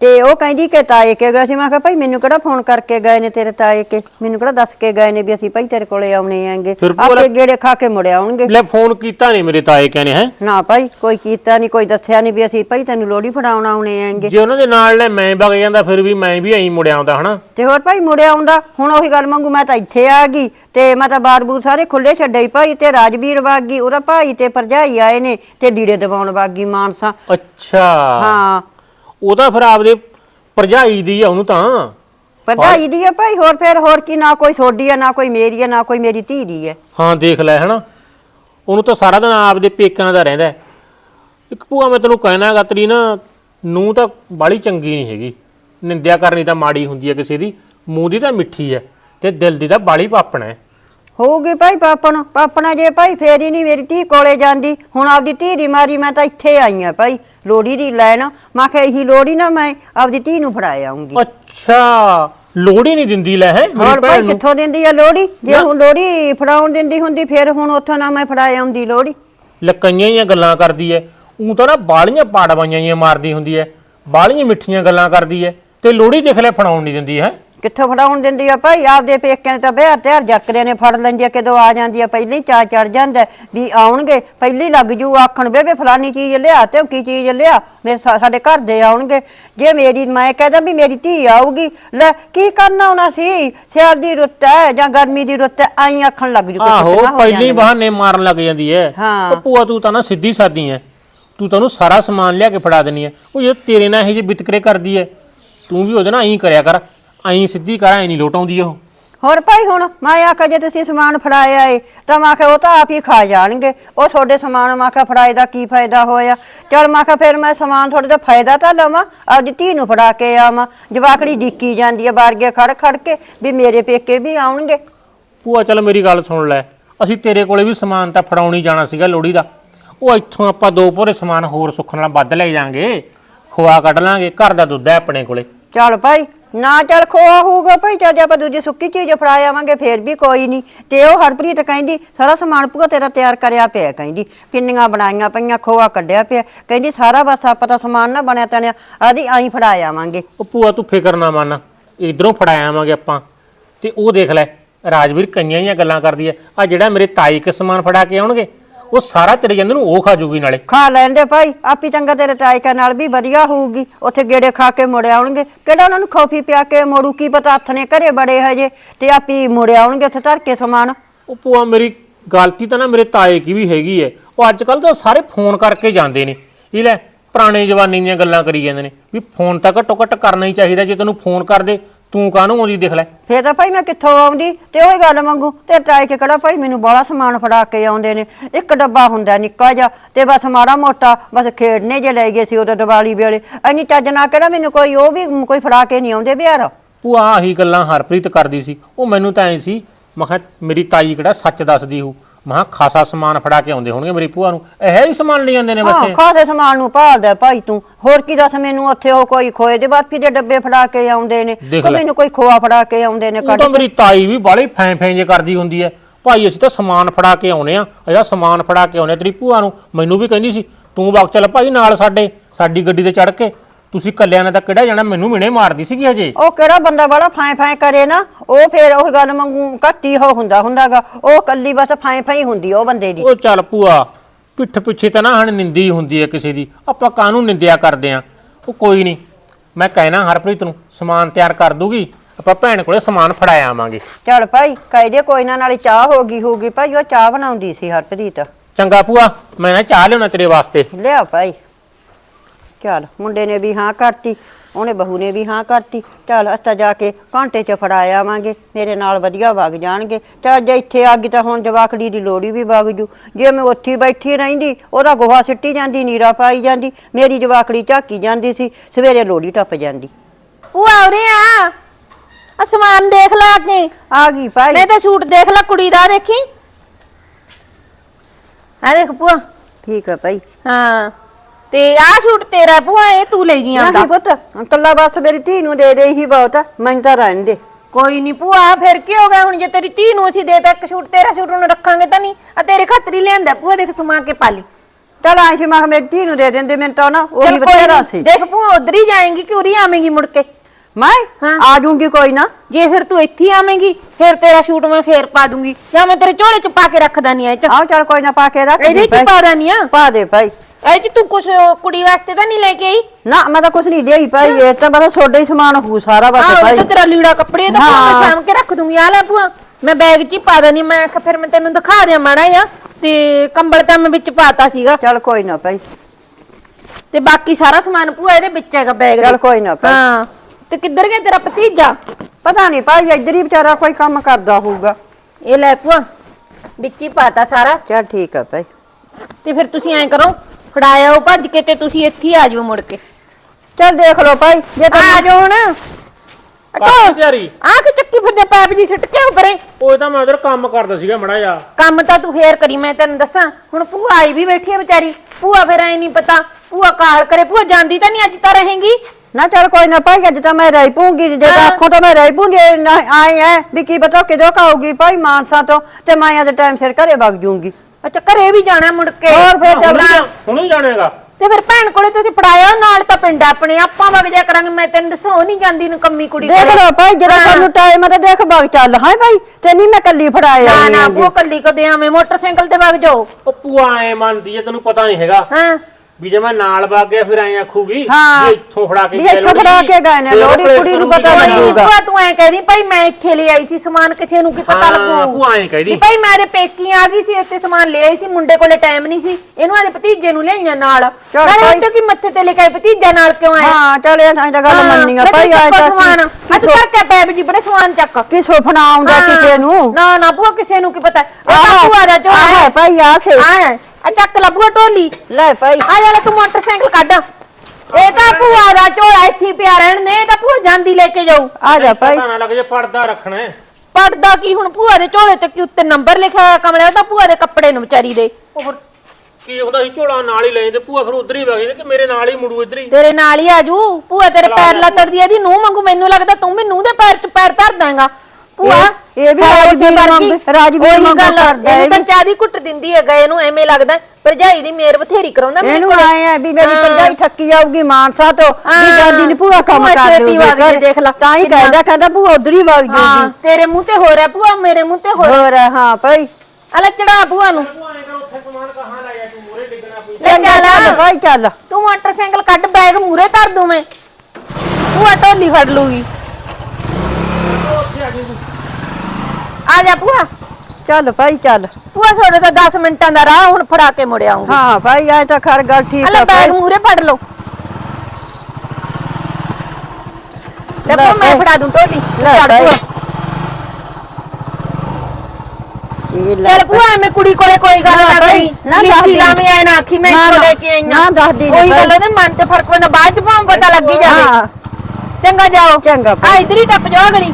ਤੇ ਉਹ ਕਹਿੰਦੀ ਕਿ ਤਾਏ ਕੇ ਗਏ ਸੀ। ਮੈਂ ਕਿਹਾ ਭਾਈ ਮੈਨੂੰ ਕਿਹੜਾ ਫੋਨ ਕਰਕੇ ਗਏ ਨੇ ਤੇਰੇ ਤਾਏ ਕੇ? ਮੈਨੂੰ ਕਿਹੜਾ ਦੱਸ ਕੇ ਗਏ ਨੇ ਵੀ ਅਸੀਂ ਭਾਈ ਤੇਰੇ ਕੋਲੇ ਆਉਣੇ ਆਂਗੇ? ਫਿਰ ਭੂਆ ਆਪੇ ਗੇੜੇ ਖਾ ਕੇ ਮੁੜ ਆਉਣਗੇ। ਲੈ ਫੋਨ ਕੀਤਾ ਨਹੀਂ ਮੇਰੇ ਤਾਏ ਕਹਿੰਦੇ ਹੈ? ਨਾ ਭਾਈ ਕੋਈ ਕੀਤਾ ਨਹੀਂ ਕੋਈ ਦੱਸਿਆ ਨਹੀਂ ਵੀ ਅਸੀਂ ਭਾਈ ਤੈਨੂੰ ਲੋੜੀ ਫੜਾਉਣ ਆਉਣੇ ਆਂਗੇ। ਜੇ ਉਹਨਾਂ ਦੇ ਨਾਲ ਲੈ ਮੈਂ ਵਗ ਜਾਂਦਾ ਫਿਰ ਵੀ ਮੈਂ ਵੀ ਐਂ ਮੁੜ ਆਉਂਦਾ ਹਨਾ? ਤੇ ਹੋਰ ਭਾਈ ਮੁੜਿਆ ਆਉਂਦਾ। ਹੁਣ ਉਹੀ ਗੱਲ ਮੰਗੂ ਮੈਂ ਤਾਂ ਇੱਥੇ ਆ ਗਈ ਤੇ ਮੈਂ ਤਾਂ ਬਾਰ-ਬੂਰ ਸਾਰੇ ਖੁੱਲੇ ਛੱਡੇ ਈ ਭਾਈ ਤੇ ਰਾਜਵੀਰ ਬਾਗੀ ਉਹਦਾ ਭਾਈ ਤੇ ਭਰਜਾਈ ਆਏ ਨੇ ਤੇ ਡੀੜੇ ਦਵਾਉਣ ਬਾਗੀ ਮਾਨਸਾ। ਅੱਛਾ। ਹਾਂ ਉਹ ਤਾਂ ਫਿਰ ਆਪਦੇ ਭਰਜਾਈ ਦੀ ਆ ਉਹਨੂੰ ਤਾਂ। ਭਰਜਾਈ ਦੀ ਆ ਭਾਈ ਹੋਰ ਫਿਰ ਹੋਰ ਕੀ ਨਾ ਕੋਈ ਸੋਡੀ ਆ ਨਾ ਕੋਈ ਮੇਰੀ ਆ ਨਾ ਕੋਈ ਮੇਰੀ ਧੀ ਦੀ ਆ। ਹਾਂ ਦੇਖ ਲੈ ਹਨਾ। ਉਹਨੂੰ ਤਾਂ ਸਾਰਾ ਦਿਨ ਆਪਦੇ ਪੇਕਿਆਂ ਦਾ ਰਹਿੰਦਾ ਹੈ। ਇੱਕ ਭੂਆ ਮੈਂ ਤੈਨੂੰ ਕਹਿਣਾ ਹੈਗਾ ਤੇਰੀ ਨਾ ਨੂੰ ਤਾਂ ਬਾਲੀ ਚੰਗੀ ਨਹੀਂ ਹੈਗੀ। ਨਿੰਦਿਆ ਕਰਨੀ ਤਾਂ ਮਾੜੀ ਹੁੰਦੀ ਹੈ ਕਿਸੇ ਦੀ। ਮੂੰਹ ਦੀ ਤਾਂ ਮਿੱਠੀ ਹੈ ਤੇ ਦਿਲ ਦੀ ਤਾਂ ਬਾਲੀ ਪਾਪਣਾ ਹੈ। ਹੋਊਗੀ ਭਾਈ ਪਾਪਣ ਪਾਪਣਾ ਜੇ ਭਾਈ ਫੇਰ ਹੀ ਨਹੀਂ ਮੇਰੀ ਧੀ ਕੋਲੇ ਜਾਂਦੀ। ਹੁਣ ਆਪਦੀ ਧੀ ਦੀ ਮਾਰੀ ਮੈਂ ਤਾਂ ਇੱਥੇ ਆਈ ਆ ਭਾਈ। ਲੋੜੀ ਦੀ ਲੈਣ। ਮੈਂ ਕਿਹਾ ਇਹੀ ਲੋੜੀ ਨਾ ਮੈਂ ਆਪਦੀ ਧੀ ਨੂੰ ਫੜਾ ਆਉਂਗੀ ਅੱਛਾ ਲੋੜੀ ਨਹੀਂ ਦਿੰਦੀ ਲੈ ਹੈ ਹੋਰ ਮੇਰੀ ਭਾਈ ਕਿੱਥੋਂ ਦਿੰਦੀ ਆ ਲੋੜੀ ਜੇ ਹੁਣ ਲੋੜੀ ਫੜਾਉਣ ਦਿੰਦੀ ਹੁੰਦੀ ਫਿਰ ਹੁਣ ਉੱਥੋਂ ਨਾ ਮੈਂ ਫੜਾ ਆਉਂਦੀ ਲੋੜੀ ਲਕਈਆਂ ਹੀ ਗੱਲਾਂ ਕਰਦੀ ਐ। ਉਹ ਤਾਂ ਨਾ ਬਾਲੀਆਂ ਪਾੜਵਾਈਆਂ ਹੀ ਮਾਰਦੀ ਹੁੰਦੀ ਐ। ਬਾਲੀਆਂ ਮਿੱਠੀਆਂ ਗੱਲਾਂ ਕਰਦੀ ਐ। ਤੇ ਲੋੜੀ ਦੇਖ ਲੈ ਫੜਾਉਣ ਨਹੀਂ ਦਿੰਦੀ ਹੈ। ਕਿੱਥੋਂ ਫੜਾਉਣ ਦਿੰਦੀ ਆ ਭਾਈ? ਆਪਦੇ ਪੇਕਿਆਂ ਨੇ ਤਾਂ ਬਿਹਾਰ ਤਿਆਰ ਜੱਕਦੇ ਨੇ ਫੜ ਲੈਂਦੀ ਆ ਕਦੋਂ ਆ ਜਾਂਦੀ ਆ ਪਹਿਲਾਂ ਹੀ ਚਾ ਚੜ ਜਾਂਦਾ ਹੈ ਵੀ ਆਉਣਗੇ ਪਹਿਲਾਂ ਹੀ ਲੱਗ ਜੂ ਆਖਣ ਬੇਬੇ ਫਲਾਨੀ ਚੀਜ਼ ਲਿਆ ਤੇ ਕੀ ਚੀਜ਼ ਲਿਆ? ਮੇਰੇ ਸਾ- ਸਾਡੇ ਘਰ ਦੇ ਆਉਣਗੇ। ਜੇ ਮੇਰੀ ਮੈਂ ਕਹਦਾ ਵੀ ਮੇਰੀ ਧੀ ਆਊਗੀ ਲੈ ਕੀ ਕਰਨਾ ਉਹਨਾਂ ਸੀ? ਸਿਆਲ ਦੀ ਰੁੱਤ ਹੈ ਜਾਂ ਗਰਮੀ ਦੀ ਰੁੱਤ ਹੈ ਆਈ ਆਖਣ ਲੱਗ ਜੂ ਆਹੋ ਕੁੱਤੀਆਂ ਹੋ ਪਹਿਲੀ। ਬਹਾਨੇ ਮਾਰਨ ਲੱਗ ਜਾਂਦੀ ਐ ਹਾਂ। ਉਹ ਭੂਆ ਤੂੰ ਤਾਂ ਨਾ ਸਿੱਧੀ ਸਾਦੀ ਐ ਤੂੰ ਤੈਨੂੰ ਸਾਰਾ ਸਮਾਨ ਲਿਆ ਕੇ ਫੜਾ ਦੇਣੀ ਐ ਉਹ ਜੇ ਤੇਰੇ ਨਾਲ ਇਹ ਜੇ ਵਿਤਕਰੇ ਕਰਦੀ ਐ ਤੂੰ ਵੀ ਉਹਦੇ ਨਾਲ ਐਂ ਕਰਿਆ ਕਰ। ਐਂ ਸਿੱਧੀ ਕਰ ਐਂ ਨਹੀਂ ਲੋਟਾਉਂਦੀ ਉਹ। ਹੋਰ ਭਾਈ ਹੁਣ ਮੈਂ ਆਖਿਆ ਜੇ ਤੁਸੀਂ ਸਮਾਨ ਫੜਾਇਆ ਏ ਤਾਂ ਮੈਂ ਆਖਿਆ ਉਹ ਤਾਂ ਆਪ ਹੀ ਖਾ ਜਾਣਗੇ। ਉਹ ਤੁਹਾਡੇ ਸਮਾਨ ਮੈਂ ਆਖਿਆ ਫੜਾਏ ਦਾ ਕੀ ਫਾਇਦਾ ਹੋਇਆ? ਚਲ ਮੈਂ ਆਖਿਆ ਫਿਰ ਮੈਂ ਸਮਾਨ ਥੋੜੇ ਦਾ ਫਾਇਦਾ ਤਾਂ ਲਵਾਂ ਆਪਦੀ ਧੀ ਨੂੰ ਫੜਾ ਕੇ ਆਵਾਂ। ਜਵਾਕੜੀ ਡਿੱਕੀ ਜਾਂਦੀ ਆ ਬਾਰਗੇ ਖੜ ਖੜ ਕੇ ਵੀ ਮੇਰੇ ਪੇਕੇ ਵੀ ਆਉਣਗੇ। ਭੂਆ ਚੱਲ ਮੇਰੀ ਗੱਲ ਸੁਣ ਲੈ। ਅਸੀਂ ਤੇਰੇ ਕੋਲੇ ਵੀ ਸਮਾਨ ਤਾਂ ਫੜਾਉਣੀ ਜਾਣਾ ਸੀਗਾ ਲੋੜੀ ਦਾ। ਉਹ ਇੱਥੋਂ ਆਪਾਂ ਦੋ ਭੋਰੇ ਸਮਾਨ ਹੋਰ ਸੁੱਖ ਨਾਲ ਵੱਧ ਲੈ ਜਾਾਂਗੇ। ਖੋਆ ਕੱਢ ਲਾਂਗੇ ਘਰ ਦਾ ਦੁੱਧ ਹੈ ਆਪਣੇ ਕੋਲੇ। ਚੱਲ ਭਾਈ ਨਾ ਚੱਲ ਖੋਆ ਹੋਊਗਾ ਭਾਈ, ਚੱਲ ਆਪਾਂ ਦੂਜੀ ਸੁੱਕੀ ਚੀਜ਼ ਫੜਾ ਆਵਾਂਗੇ, ਫੇਰ ਵੀ ਕੋਈ ਨਹੀਂ। ਤੇ ਉਹ ਹਰਪ੍ਰੀਤ ਕਹਿੰਦੀ, ਸਾਰਾ ਸਮਾਨ ਪੂਰਾ ਤੇਰਾ ਤਿਆਰ ਕਰਿਆ ਪਿਆ ਕਹਿੰਦੀ ਪਿੰਨੀਆਂ ਬਣਾਈਆਂ ਪਈਆਂ, ਖੋਆ ਕੱਢਿਆ ਪਿਆ ਕਹਿੰਦੀ, ਸਾਰਾ ਬਸ ਆਪਾਂ ਤਾਂ ਸਮਾਨ ਨਾ ਬਣਿਆ ਤਣਿਆ, ਆਦੀ ਆਈ ਫੜਾ ਆਵਾਂਗੇ। ਉਹ ਭੂਆ, ਤੂੰ ਫਿਕਰ ਨਾ ਮੰਨ, ਇਧਰੋਂ ਫੜਾਇਆ ਆਵਾਂਗੇ ਆਪਾਂ। ਤੇ ਉਹ ਦੇਖ ਲੈ, ਰਾਜਵੀਰ ਕਈਆਂ ਹੀ ਗੱਲਾਂ ਕਰਦੀ ਐ ਆ ਜਿਹੜਾ ਮੇਰੇ ਤਾਈ ਕੇ ਸਮਾਨ ਫੜਾ ਕੇ ਆਉਣਗੇ ਉਹ ਸਾਰਾ ਤੇਰੇ ਜੰਦ ਨੂੰ ਉਹ ਖਾ ਜੂਗੀ ਨਾਲੇ। ਖਾ ਲੈਂਦੇ ਭਾਈ ਆਪੀ ਚੰਗਾ ਤੇਰੇ ਟਾਇਕਾ ਨਾਲ ਵੀ ਵਧੀਆ ਹੋਊਗੀ। ਉੱਥੇ ਗੇੜੇ ਖਾ ਕੇ ਮੁੜ ਆਉਣਗੇ। ਕਿਹੜਾ ਉਹਨਾਂ ਨੂੰ ਖੋਫੀ ਪਿਆ ਕੇ ਮੋੜੂ ਕੀ ਪਤਾ ਹੱਥ ਨੇ ਘਰੇ ਬੜੇ ਹਜੇ ਤੇ ਆਪੀ ਮੁੜ ਆਉਣਗੇ ਉੱਥੇ ਧਰ ਕੇ ਸਮਾਨ। ਉਹ ਭੂਆ ਮੇਰੀ ਗਲਤੀ ਤਾਂ ਨਾ ਮੇਰੇ ਤਾਏ ਕੀ ਵੀ ਹੈਗੀ ਐ। ਉਹ ਅੱਜ ਕੱਲ ਤਾਂ ਸਾਰੇ ਫੋਨ ਕਰਕੇ ਜਾਂਦੇ ਨੇ। ਇਹ ਲੈ ਪੁਰਾਣੇ ਜਵਾਨੀ ਦੀਆਂ ਗੱਲਾਂ ਕਰੀ ਜਾਂਦੇ ਨੇ। ਵੀ ਫੋਨ ਤਾਂ ਘੱਟੋ ਘੱਟ ਕਰਨਾ ਹੀ ਚਾਹੀਦਾ ਜੇ ਤੈਨੂੰ ਫੋਨ ਕਰਦੇ ਤੂੰ ਕਾਹਨੂੰ ਆਉਂਦੀ ਦੇਖ ਲੈ। ਫੇਰ ਤਾਂ ਭਾਈ ਮੈਂ ਕਿੱਥੋਂ ਆਉਂਦੀ? ਤੇ ਉਹੀ ਗੱਲ ਮੰਗੂ ਤੇ ਟਾਈ ਕੇ ਕਿਹੜਾ ਭਾਈ ਮੈਨੂੰ ਬੜਾ ਸਮਾਨ ਫੜਾ ਕੇ ਆਉਂਦੇ ਨੇ। ਇੱਕ ਡੱਬਾ ਹੁੰਦਾ ਨਿੱਕਾ ਜਿਹਾ ਤੇ ਬਸ ਮਾੜਾ ਮੋਟਾ ਬਸ ਖੇਡਨੇ ਜੇ ਲੈ ਗਏ ਸੀ ਉਦੋਂ ਦੀਵਾਲੀ ਵੇਲੇ। ਐਨੀ ਚੱਜ ਨਾਲ ਕਿਹੜਾ ਮੈਨੂੰ ਕੋਈ ਉਹ ਵੀ ਕੋਈ ਫੜਾ ਕੇ ਨਹੀਂ ਆਉਂਦੇ ਬਿਹਾਰ। ਭੂਆ ਆਹੀ ਗੱਲਾਂ ਹਰਪ੍ਰੀਤ ਕਰਦੀ ਸੀ। ਉਹ ਮੈਨੂੰ ਤਾਂ ਐ ਸੀ ਮੈਂ ਕਿਹਾ ਮੇਰੀ ਤਾਈ ਕਿਹੜਾ ਸੱਚ ਦੱਸਦੀ ਹੂ ਮੈਂ ਕਿਹਾ ਖਾਸਾ ਸਮਾਨ ਫੜਾ ਕੇ ਆਉਂਦੇ ਹੋਣਗੇ ਮੇਰੀ ਭੂਆ ਨੂੰ। ਇਹ ਹੀ ਸਮਾਨ ਲਈ ਜਾਂਦੇ ਨੇ ਹਾਂ ਬੱਸੇ? ਖਾਸੇ ਸਮਾਨ ਨੂੰ ਭਾਲਦਾ ਭਾਈ ਤੂੰ। ਹੋਰ ਕੀ ਦੱਸ ਮੈਨੂੰ ਉੱਥੇ ਉਹ ਕੋਈ ਖੋਏ ਦੇ ਬਰਫੀ ਦੇ ਡੱਬੇ ਫੜਾ ਕੇ ਆਉਂਦੇ ਨੇ? ਲੈ। ਮੈਨੂੰ ਕੋਈ ਖੋਆ ਫੜਾ ਕੇ ਆਉਂਦੇ ਨੇ ਕੱਢ ਤਾਂ ਮੇਰੀ ਤਾਈ ਵੀ ਬਾਲੇ ਫੈਂ ਫੈਂ ਜੇ ਕਰਦੀ ਹੁੰਦੀ ਐ ਭਾਈ ਅਸੀਂ ਤਾਂ ਸਮਾਨ ਫੜਾ ਕੇ ਆਉਨੇ ਆ ਇਹਦਾ ਸਮਾਨ ਫੜਾ ਕੇ ਆਉਨੇ ਤੇਰੀ ਭੂਆ ਨੂੰ। ਮੈਨੂੰ ਵੀ ਕਹਿੰਦੀ ਸੀ ਤੂੰ ਵਗ ਚੱਲ ਭਾਈ ਨਾਲ ਸਾਡੇ। ਸਾਡੀ ਗੱਡੀ ਤੇ ਚੜ ਕੇ ਤੁਸੀਂ ਕੱਲਿਆਂ ਨੇ ਤਾਂ ਕਿਹੜਾ ਜਾਣਾ? ਮੈਨੂੰ ਮਿਹਣੇ ਮਾਰਦੀ ਸੀਗੀ ਹਜੇ। ਉਹ ਕਿਹੜਾ ਬੰਦਾ ਬੜਾ ਫਾਂ ਫਾਂ ਕਰੇ ਨਾ? ਉਹ ਫੇਰ ਉਹ ਗੱਲ ਮੰਗੂ ਘੱਟੀ ਹੋ ਹੁੰਦਾ ਹੁੰਦਾਗਾ। ਉਹ ਕੱਲੀ ਬਸ ਫਾਂ ਫਾਂ ਹੀ ਹੁੰਦੀ ਉਹ ਬੰਦੇ ਦੀ। ਉਹ ਚੱਲ ਭੂਆ ਪਿੱਠ ਪਿੱਛੇ ਤਾਂ ਨਾ ਹਣ ਨਿੰਦੀ ਹੁੰਦੀ ਐ ਕਿਸੇ ਦੀ। ਆਪਾਂ ਕਾਹਨੂੰ ਨਿੰਦਿਆ ਕਰਦੇ ਆ? ਉਹ ਕੋਈ ਨਹੀਂ। ਮੈਂ ਕਹਿਣਾ ਹਰਪ੍ਰੀਤ ਨੂੰ ਸਮਾਨ ਤਿਆਰ ਕਰ ਦੂਗੀ। ਆਪਾਂ ਭੈਣ ਕੋਲੇ ਸਮਾਨ ਫੜਾਇਆ ਆਵਾਂਗੇ। ਚਲ ਭਾਈ ਕਾਇਦੇ ਕੋਈ ਨਾ ਨਾਲੇ ਚਾਹ ਹੋ ਗਈ ਹੋਊਗੀ ਭਾਈ ਉਹ ਚਾਹ ਬਣਾਉਂਦੀ ਸੀ ਹਰਪ੍ਰੀਤ। ਚੰਗਾ ਭੂਆ ਮੈਂ ਨਾ ਚਾਹ ਲਿਆਉਣਾ ਤੇਰੇ ਵਾਸਤੇ। ਲਿਆ ਭਾਈ। ਚਲ ਮੁੰਡੇ ਨੇ ਵੀ ਹਾਂ ਕਰਤੀ ਉਹਨੇ ਬਹੂ ਨੇ ਵੀ ਹਾਂ ਕਰਤੀ ਚਲ ਅਸੀਂ ਜਾ ਕੇ ਘੰਟੇ ਚ ਫੜਾ ਆਵਾਂਗੇ ਮੇਰੇ ਨਾਲ ਵਧੀਆ ਵਗ ਜਾਣਗੇ। ਚਲ ਜੇ ਇੱਥੇ ਆ ਗਈ ਤਾਂ ਹੁਣ ਜਵਾਕੜੀ ਦੀ ਲੋੜੀ ਵੀ ਵਗ ਜੂ। ਜੇ ਮੈਂ ਉੱਥੇ ਹੀ ਬੈਠੀ ਰਹਿੰਦੀ ਉਹਦਾ ਗੋਹਾ ਸਿੱਟੀ ਜਾਂਦੀ ਨੀਰਾ ਪਾਈ ਜਾਂਦੀ ਮੇਰੀ ਜਵਾਕੜੀ ਝਾਕੀ ਜਾਂਦੀ ਸੀ ਸਵੇਰੇ ਲੋੜੀ ਟੱਪ ਜਾਂਦੀ। ਭੂਆ ਉਰੇ ਆ। ਆ ਸਮਾਨ ਦੇਖ ਲਾ ਕੇ ਆ ਗਈ ਭਾਈ। ਨਹੀਂ ਤਾਂ ਸ਼ੂਟ ਦੇਖ ਲੈ ਕੁੜੀ ਦਾ ਦੇਖੀ। ਆ ਦੇਖ ਭੂਆ। ਠੀਕ ਹੈ ਭਾਈ। ਹਾਂ। ਤੇ ਆ ਸ਼ੂਟ ਤੇਰਾ ਭੂਆ ਇਹ ਤੂੰ ਲੈ ਜੀ ਨਹੀਂ ਪੁੱਤ ਕੱਲਾ ਬਸ ਮੇਰੀ ਧੀ ਨੂੰ ਦੇ ਦੇ ਹੀ ਬਹੁਤ ਮੈਨੂੰ ਤਾਂ ਰਹਿਣ ਦੇ। ਕੋਈ ਨਹੀਂ ਭੂਆ ਫਿਰ ਕੀ ਹੋ ਗਿਆ? ਹੁਣ ਜੇ ਤੇਰੀ ਧੀ ਨੂੰ ਅਸੀਂ ਦੇਤਾ ਇੱਕ ਸ਼ੂਟ ਤੇਰਾ ਸ਼ੂਟ ਉਹਨੂੰ ਰੱਖਾਂਗੇ ਤਾਂ ਨਹੀਂ। ਆ ਤੇਰੇ ਖਾਤਰੀ ਲਿਆਂਦਾ ਭੂਆ ਦੇਖ ਸਮਾ ਕੇ ਪਾਲੀ ਚਲ ਆਈ ਸੀ ਮੈਂ ਮੇਰੀ ਧੀ ਨੂੰ ਦੇ ਦਿੰਦੇ ਮੈਨੂੰ ਤਾਂ ਨਾ ਉਹੀ ਬਥੇਰਾ ਸੀ। ਦੇਖ ਭੂਆ ਉਧਰ ਹੀ ਜਾਏਂਗੀ ਕਿ ਉਰੀ ਆਵੇਂਗੀ ਮੁੜ ਕੇ? ਮੈਂ। ਆ ਜਾਊਂਗੀ ਕੋਈ ਨਾ। ਜੇ ਫਿਰ ਤੂੰ ਇੱਥੇ ਆਵੇਂਗੀ ਫਿਰ ਤੇਰਾ ਸ਼ੂਟ ਮੈਂ ਫੇਰ ਪਾ ਦੂੰਗੀ। ਜਾਂ ਮੈਂ ਤੇਰੇ ਝੋਲੇ 'ਚ ਪਾ ਕੇ ਰੱਖਦਾ ਨਹੀਂ ਇਹ 'ਚ। ਆਹ ਚਲ ਕੋਈ ਨਾ ਪਾ ਕੇ ਰੱਖ ਇਹਦੇ 'ਚ ਪਾ ਦਾਨੀ ਆ। ਪਾ ਦੇ ਭਾਈ। ਇਹ 'ਚ ਤੂੰ ਕੁਛ ਕੁੜੀ ਵਾਸਤੇ ਤਾਂ ਨਹੀਂ ਲੈ ਕੇ ਆਈ? ਨਾ ਮੈਂ ਤਾਂ ਕੁਛ ਨਹੀਂ ਦੇਈ ਭਾਈ ਇਹ ਤਾਂ ਬਸ ਛੋਡੇ ਹੀ ਸਮਾਨ ਹੋਊ ਸਾਰਾ ਬਸ ਆਹ ਭਾਈ। ਉਹ ਤਾਂ ਤੇਰਾ ਲੀੜਾ ਕੱਪੜੇ ਤਾਂ ਭੂਆ ਮੈਂ। ਸਾਂਭ ਕੇ ਰੱਖ ਦੂੰਗੀ। ਆ ਲੈ ਭੂਆ ਮੈਂ ਬੈਗ 'ਚ ਹੀ ਪਾ ਦਨੀ ਮੈਂ ਆਖਿਆ ਫਿਰ ਮੈਂ ਤੈਨੂੰ ਦਿਖਾ ਦਿਆਂ ਮਾੜਾ ਆ ਤੇ ਕੰਬਲ ਤਾਂ ਮੈਂ ਵਿੱਚ ਪਾਤਾ ਸੀਗਾ। ਚਲ ਕੋਈ ਨਾ ਭਾਈ। ਤੇ ਬਾਕੀ ਸਾਰਾ ਸਮਾਨ ਭੂਆ ਇਹਦੇ ਵਿੱਚ ਹੈਗਾ ਬੈਗ ਦੇ। ਚੱਲ ਕੋਈ ਨਾ ਭਾਈ। ਹਾਂ ਤੇ ਕਿੱਧਰ ਗਿਆ ਤੇਰਾ ਭਤੀਜਾ? ਪਤਾ ਨਹੀਂ ਭਾਈ ਇੱਧਰ ਹੀ ਵਿਚਾਰਾ ਕੋਈ ਕੰਮ ਕਰਦਾ ਹੋਊਗਾ। ਇਹ ਲੈ ਭੂਆ ਵਿੱਚ ਹੀ ਪਾਤਾ ਸਾਰਾ। ਚਲ ਠੀਕ ਹੈ ਭਾਈ। ਤੇ ਫਿਰ ਤੁਸੀਂ ਐਂ ਕਰੋ ਫੜਾਇਆ ਉਹ ਭੱਜ ਕੇ ਤੇ ਤੁਸੀਂ ਇੱਥੇ ਹੀ ਆ ਜਾਓ ਮੁੜ ਕੇ। ਚਲ ਦੇਖ ਲਓ ਭਾਈ ਜੇ ਆ ਤਾਂ ਜਾਓ ਹੁਣ। ਕਾਹਦੀ ਤਿਆਰੀ? ਆ ਕੇ ਚੱਕੀ ਫਿਰਦੇ ਪੈਪ ਜੀ ਸਿੱਟ ਕੇ ਉੱਪਰੇ। ਉਹ ਤਾਂ ਮੈਂ ਉਧਰ ਕੰਮ ਕਰਦਾ ਸੀਗਾ ਮੜਾ ਜਾ ਕੰਮ ਤਾਂ ਤੂੰ ਫੇਰ ਕਰੀ ਮੈਂ ਤੈਨੂੰ ਦੱਸਾਂ ਹੁਣ ਭੂਆ ਆਈ ਵੀ ਬੈਠੀ ਹੈ ਵਿਚਾਰੀ। ਭੂਆ ਫਿਰ ਐ ਨਹੀਂ ਪਤਾ ਭੂਆ ਕਾਲ ਕਰੇ ਭੂਆ ਜਾਂਦੀ ਤਾਂ ਨਹੀਂ ਅੱਜ ਤਾਂ ਰਹੇਗੀ। ਨਾ ਚਲ ਕੋਈ ਨਾ ਭਾਈ ਅੱਜ ਤਾਂ ਮੈਂ ਰਹਿ ਪੂੰਗੀ ਜੇ ਤਾਂ। ਆਖੋ ਤਾਂ ਮੈਂ ਰਹਿ ਪੂੰਗੀ ਨਾ ਆਏ ਐ ਵੀ ਕੀ ਪਤਾ ਕਿਦੋਂ ਕਾਊਗੀ ਭਾਈ ਮਾਨਸਾ ਤੋਂ ਤੇ ਮੈਂ ਅੱਜ ਟਾਈਮ ਸਿਰ ਘਰੇ ਵਗ ਜੂੰਗੀ। ਅੱਛਾ ਘਰੇ ਵੀ ਜਾਣਾ ਮੁੜ ਕੇ? ਹੋਰ ਫਿਰ ਚੱਲ ਹੁਣ ਹੀ ਜਾਣੇਗਾ ਤੇ ਫਿਰ ਭੈਣ ਕੋਲੇ ਤੁਸੀਂ ਪੜਾਇਆ ਨਾਲ ਤਾਂ ਪਿੰਡ ਆਪਣੇ ਆਪਾਂ ਵਗ ਜਾ ਕਰਾਂਗੇ ਮੈਂ ਤੈਨੂੰ ਦੱਸਾਂ ਉਹ ਨਹੀਂ ਜਾਂਦੀ ਨੂੰ ਕੰਮੀ ਕੁੜੀ ਦੇਖ। ਲਓ ਭਾਈ ਜਦੋਂ ਹਾਂ। ਤੁਹਾਨੂੰ ਟਾਈਮ ਤਾਂ ਦੇਖ ਵਗ ਚੱਲ। ਹਾਂ ਭਾਈ ਤੇ ਨਹੀਂ ਮੈਂ ਕੱਲੀ ਫੜਾਇਆ ਨਾ ਨਾ ਭੂਆ ਕੱਲੀ ਕੋ ਦਿਆਵੇਂ ਮੋਟਰਸਾਈਕਲ ਤੇ ਵਗ ਜਾਓ। ਉਹ ਭੂਆ ਐ ਮੰਨਦੀ ਐ ਤੈਨੂੰ ਪਤਾ ਨਹੀਂ ਹੈਗਾ। ਹਾਂ। ਵੀ ਜੇ ਮੈਂ ਨਾਲ ਵਗ ਗਿਆ ਫਿਰ ਐ ਆਖੂਗੀ ਹਾਂ। ਵੀ ਇੱਥੋਂ ਫੜਾ ਕੇ ਵੀ ਇੱਥੋਂ ਲੋਹੜੀ, ਫੜਾ ਕੇ ਗਏ ਨੇ, ਫਿਰ ਲੋਹੜੀ ਕੁੜੀ ਨੂੰ ਪਤਾ। ਕੋਈ ਨਹੀਂ ਲੱਗੂਗਾ। ਭੂਆ ਤੂੰ ਐ ਕਹਿਦੀ ਭਾਈ ਮੈਂ ਇੱਥੇ ਲੈ ਆਈ ਸੀ ਸਮਾਨ ਕਿਸੇ ਨੂੰ ਕੀ ਪਤਾ ਹਾਂ, ਲੱਗੂ? ਭੂਆ ਐਂ ਕਹਿਦੀ। ਵੀ ਭਾਈ ਮੇਰੇ ਪੇਕੀ ਆ ਗਈ ਸੀ ਇੱਥੇ ਸਮਾਨ ਲੈ ਆਈ ਸੀ ਮੁੰਡੇ ਕੋਲੇ ਟਾਈਮ ਨਹੀਂ ਸੀ। ਇਹਨੂੰ ਆਦੇ ਭਤੀਜੇ ਨੂੰ ਲਿਆਈਆਂ ਨਾਲ। ਚੱਲ ਨਾਲੇ ਭਾਈ। ਕੀ ਮੱਥੇ ਤੇ ਲੈ ਕੇ ਆਏ, ਭਤੀਜਾ ਨਾਲ ਕਿਉਂ ਆਇਆ? ਹਾਂ ਚੱਲ ਇਹ ਤਾਂ ਗੱਲ ਮੰਨੀ ਆ। ਭਾਈ ਆ ਤਾਂ ਸਮਾਨ। ਕੀ- ਅੱਜ ਕਰਕੇ ਪੈਪ ਜੀ ਬੜੇ ਸਮਾਨ ਚੱਕ। ਕੀ ਸੁਪਨਾ ਆਉਂਦਾ ਹਾਂ। ਕਿਸੇ ਨੂੰ? ਨਾ ਨਾ ਭੂਆ ਕਿਸੇ ਨੂੰ ਕੀ ਪਤਾ। ਉਹ ਤਾਂ ਆਹ, ਭੂਆ ਦਾ ਝੋਲਾ ਆਹ ਹੈ। ਭਾਈ ਆ ਸੇ ਹਾਂ। ਆ ਚੱਕ ਲਾ ਭੂਆ ਢੋਲੀ। ਲੈ ਭਾਈ। ਆ ਜਾ ਲੈ ਤੂੰ ਮੋਟਰਸਾਈਕਲ ਕੱਢ। ਇਹ ਤਾਂ ਭੂਆ ਦਾ ਝੋਲਾ ਇੱਥੇ ਹੀ ਪਿਆ ਰਹਿਣ ਇਹ ਤਾਂ ਭੂਆ ਜਾਂਦੀ ਲੈ ਕੇ ਜਾਊ। ਆ ਜਾ ਭਾਈ। ਪਤਾ ਨਾ ਲੱਗ ਜੇ ਪਰਦਾ ਰੱਖਣਾ ਹੈ। ਪੜਦਾ ਕੀ ਹੁਣ ਭੂਆ ਦੇ ਝੋਲੇ ਤੇ ਕੀ ਉੱਤੇ ਨੰਬਰ ਲਿਖਿਆ ਹੋਇਆ ਕਮਲੇ ਉਹ ਤਾਂ ਭੂਆ ਦੇ ਕੱਪੜੇ ਨੂੰ ਵਿਚਾਰੀ ਦੇ। ਉਹ ਫਿਰ ਕੀ ਹੁੰਦਾ ਸੀ ਝੋਲਾ ਨਾਲ ਹੀ ਲੈ ਜਾਂਦੇ ਭੂਆ ਫਿਰ ਉਧਰ ਹੀ ਵਗ ਜਾਂਦੇ ਕਿ ਮੇਰੇ ਨਾਲ ਹੀ ਮੁੜੂ ਇੱਧਰ ਹੀ? ਤੇਰੇ ਨਾਲ ਹੀ ਆਜੂ ਭੂਆ ਤੇਰੇ ਪੈਰ ਲੱਤੜਦੀ ਇਹਦੀ ਨੂੰਹ ਵਾਂਗੂ ਮੈਨੂੰ ਲੱਗਦਾ ਤੂੰ ਵੀ ਨੂੰਹ ਦੇ ਪੈਰ 'ਚ ਪੈਰ ਧਰ ਦਾਂਗਾ ਭੂਆ ਇਹ- ਵੀ ਹੈ ਰਾਜਵੀਰ। ਵਾਂਗੂ- ਰਾਜਵੀਰ ਵਾਂਗੂ ਕਰਦਾ ਇਹ ਤਾਂ। ਚਾਹ ਦੀ ਘੁੱਟ ਦਿੰਦੀ ਹੈਗਾ ਇਹਨੂੰ ਐਵੇਂ ਲੱਗਦਾ ਭਰਜਾਈ ਦੀ ਮੇਰ ਬਥੇਰੀ ਕਰਾਉਂਦਾ ਮੇਰੇ ਕੋਲ ਆਏ ਆ ਵੀ ਮੇਰੀ ਹਾਂ। ਪੰਜਾਈ ਥੱਕੀ ਜਾਊਗੀ ਮਾਨਸਾ ਤੋਂ ਵੀ ਹਾਂ। ਜਾਂਦੀ ਨਹੀਂ ਭੂਆ ਕੰਮ ਕਰ ਜੇ, ਦੇਖ ਲਾ ਤਾਂ ਹੀ। ਕਹਿੰਦਾ ਕਹਿੰਦਾ ਭੂਆ ਉਧਰ ਹੀ ਵਗ ਹਾਂ ਜੂਗੀ ਤੇਰੇ ਮੂੰਹ ਤੇ ਹੋ ਰਿਹਾ ਭੂਆ ਮੇਰੇ ਮੂੰਹ ਤੇ ਹੋ ਰਿਹਾ ਹੋਰ ਹਾਂ ਭਾਈ ਅਲੇ ਚੜਾ ਭੂਆ ਨੂੰ ਲੈ ਜਾ ਤੂੰ ਮੋਰੇ ਡਿੱਗਣਾ ਪਈ ਲੈ ਚੰਗਾ ਚੱਲ ਚੱਲ ਭਾਈ ਚੱਲ ਤੂੰ ਮੋਟਰਸਾਈਕਲ ਕੱਢ ਬੈਗ ਮੂਰੇ ਧਰ ਦੂੰ ਮੈਂ ਭੂਆ ਢੋਲੀ ਫੜ ਲੂਗੀ ਆ ਜਾ ਭੂਆ। ਚੱਲ ਭਾਈ ਚੱਲ। ਭੂਆ ਛੋੜੇ ਤਾਂ 10 ਮਿੰਟਾਂ ਦਾ ਰਾਹ ਹੁਣ ਫੜਾ ਕੇ ਮੁੜ ਆਉਂਗੀ ਹਾਂ ਭਾਈ ਆਏ ਤਾਂ ਖਰ ਗੱਲ ਠੀਕ ਆ ਭਾਈ। ਬੈਗ ਮੂਰੇ ਫੜ ਲਓ। ਲੈ ਭੂਆ ਮੈਂ ਫੜਾ ਦੂੰ ਢੋਲੀ ਲੈ ਚੜ ਭਾਈ। ਭੂਆ। ਇਹ ਲੈ ਚੱਲ ਭੂਆ ਐਵੇਂ ਕੁੜੀ ਕੋਲੇ ਕੋਈ ਗੱਲ ਨਾ ਨਾ ਭਾਈ, ਕਰੀ ਨਾ ਦੱਸਦੀ ਲਾਵੇਂ ਆਏ ਨਾ ਆਖੀ ਮੈਂ ਨਾ, ਇੱਥੋਂ ਨਾ, ਲੈ ਕੇ ਆਈ ਨਾ ਦੱਸਦੀ ਨੀ ਉਹੀ ਭਾਈ। ਗੱਲ ਉਹਦੇ ਮਨ ਤੇ ਫ਼ਰਕ ਪੈਂਦਾ ਬਾਅਦ ਚ ਭਾਵੇਂ ਪਤਾ ਲੱਗੀ ਜਾਵੇ। ਹਾਂ। ਚੰਗਾ ਜਾਓ। ਚੰਗਾ ਭਾਈ। ਆ ਇਧਰ ਹੀ ਟੱਪ ਜਾਓ ਗਲੀ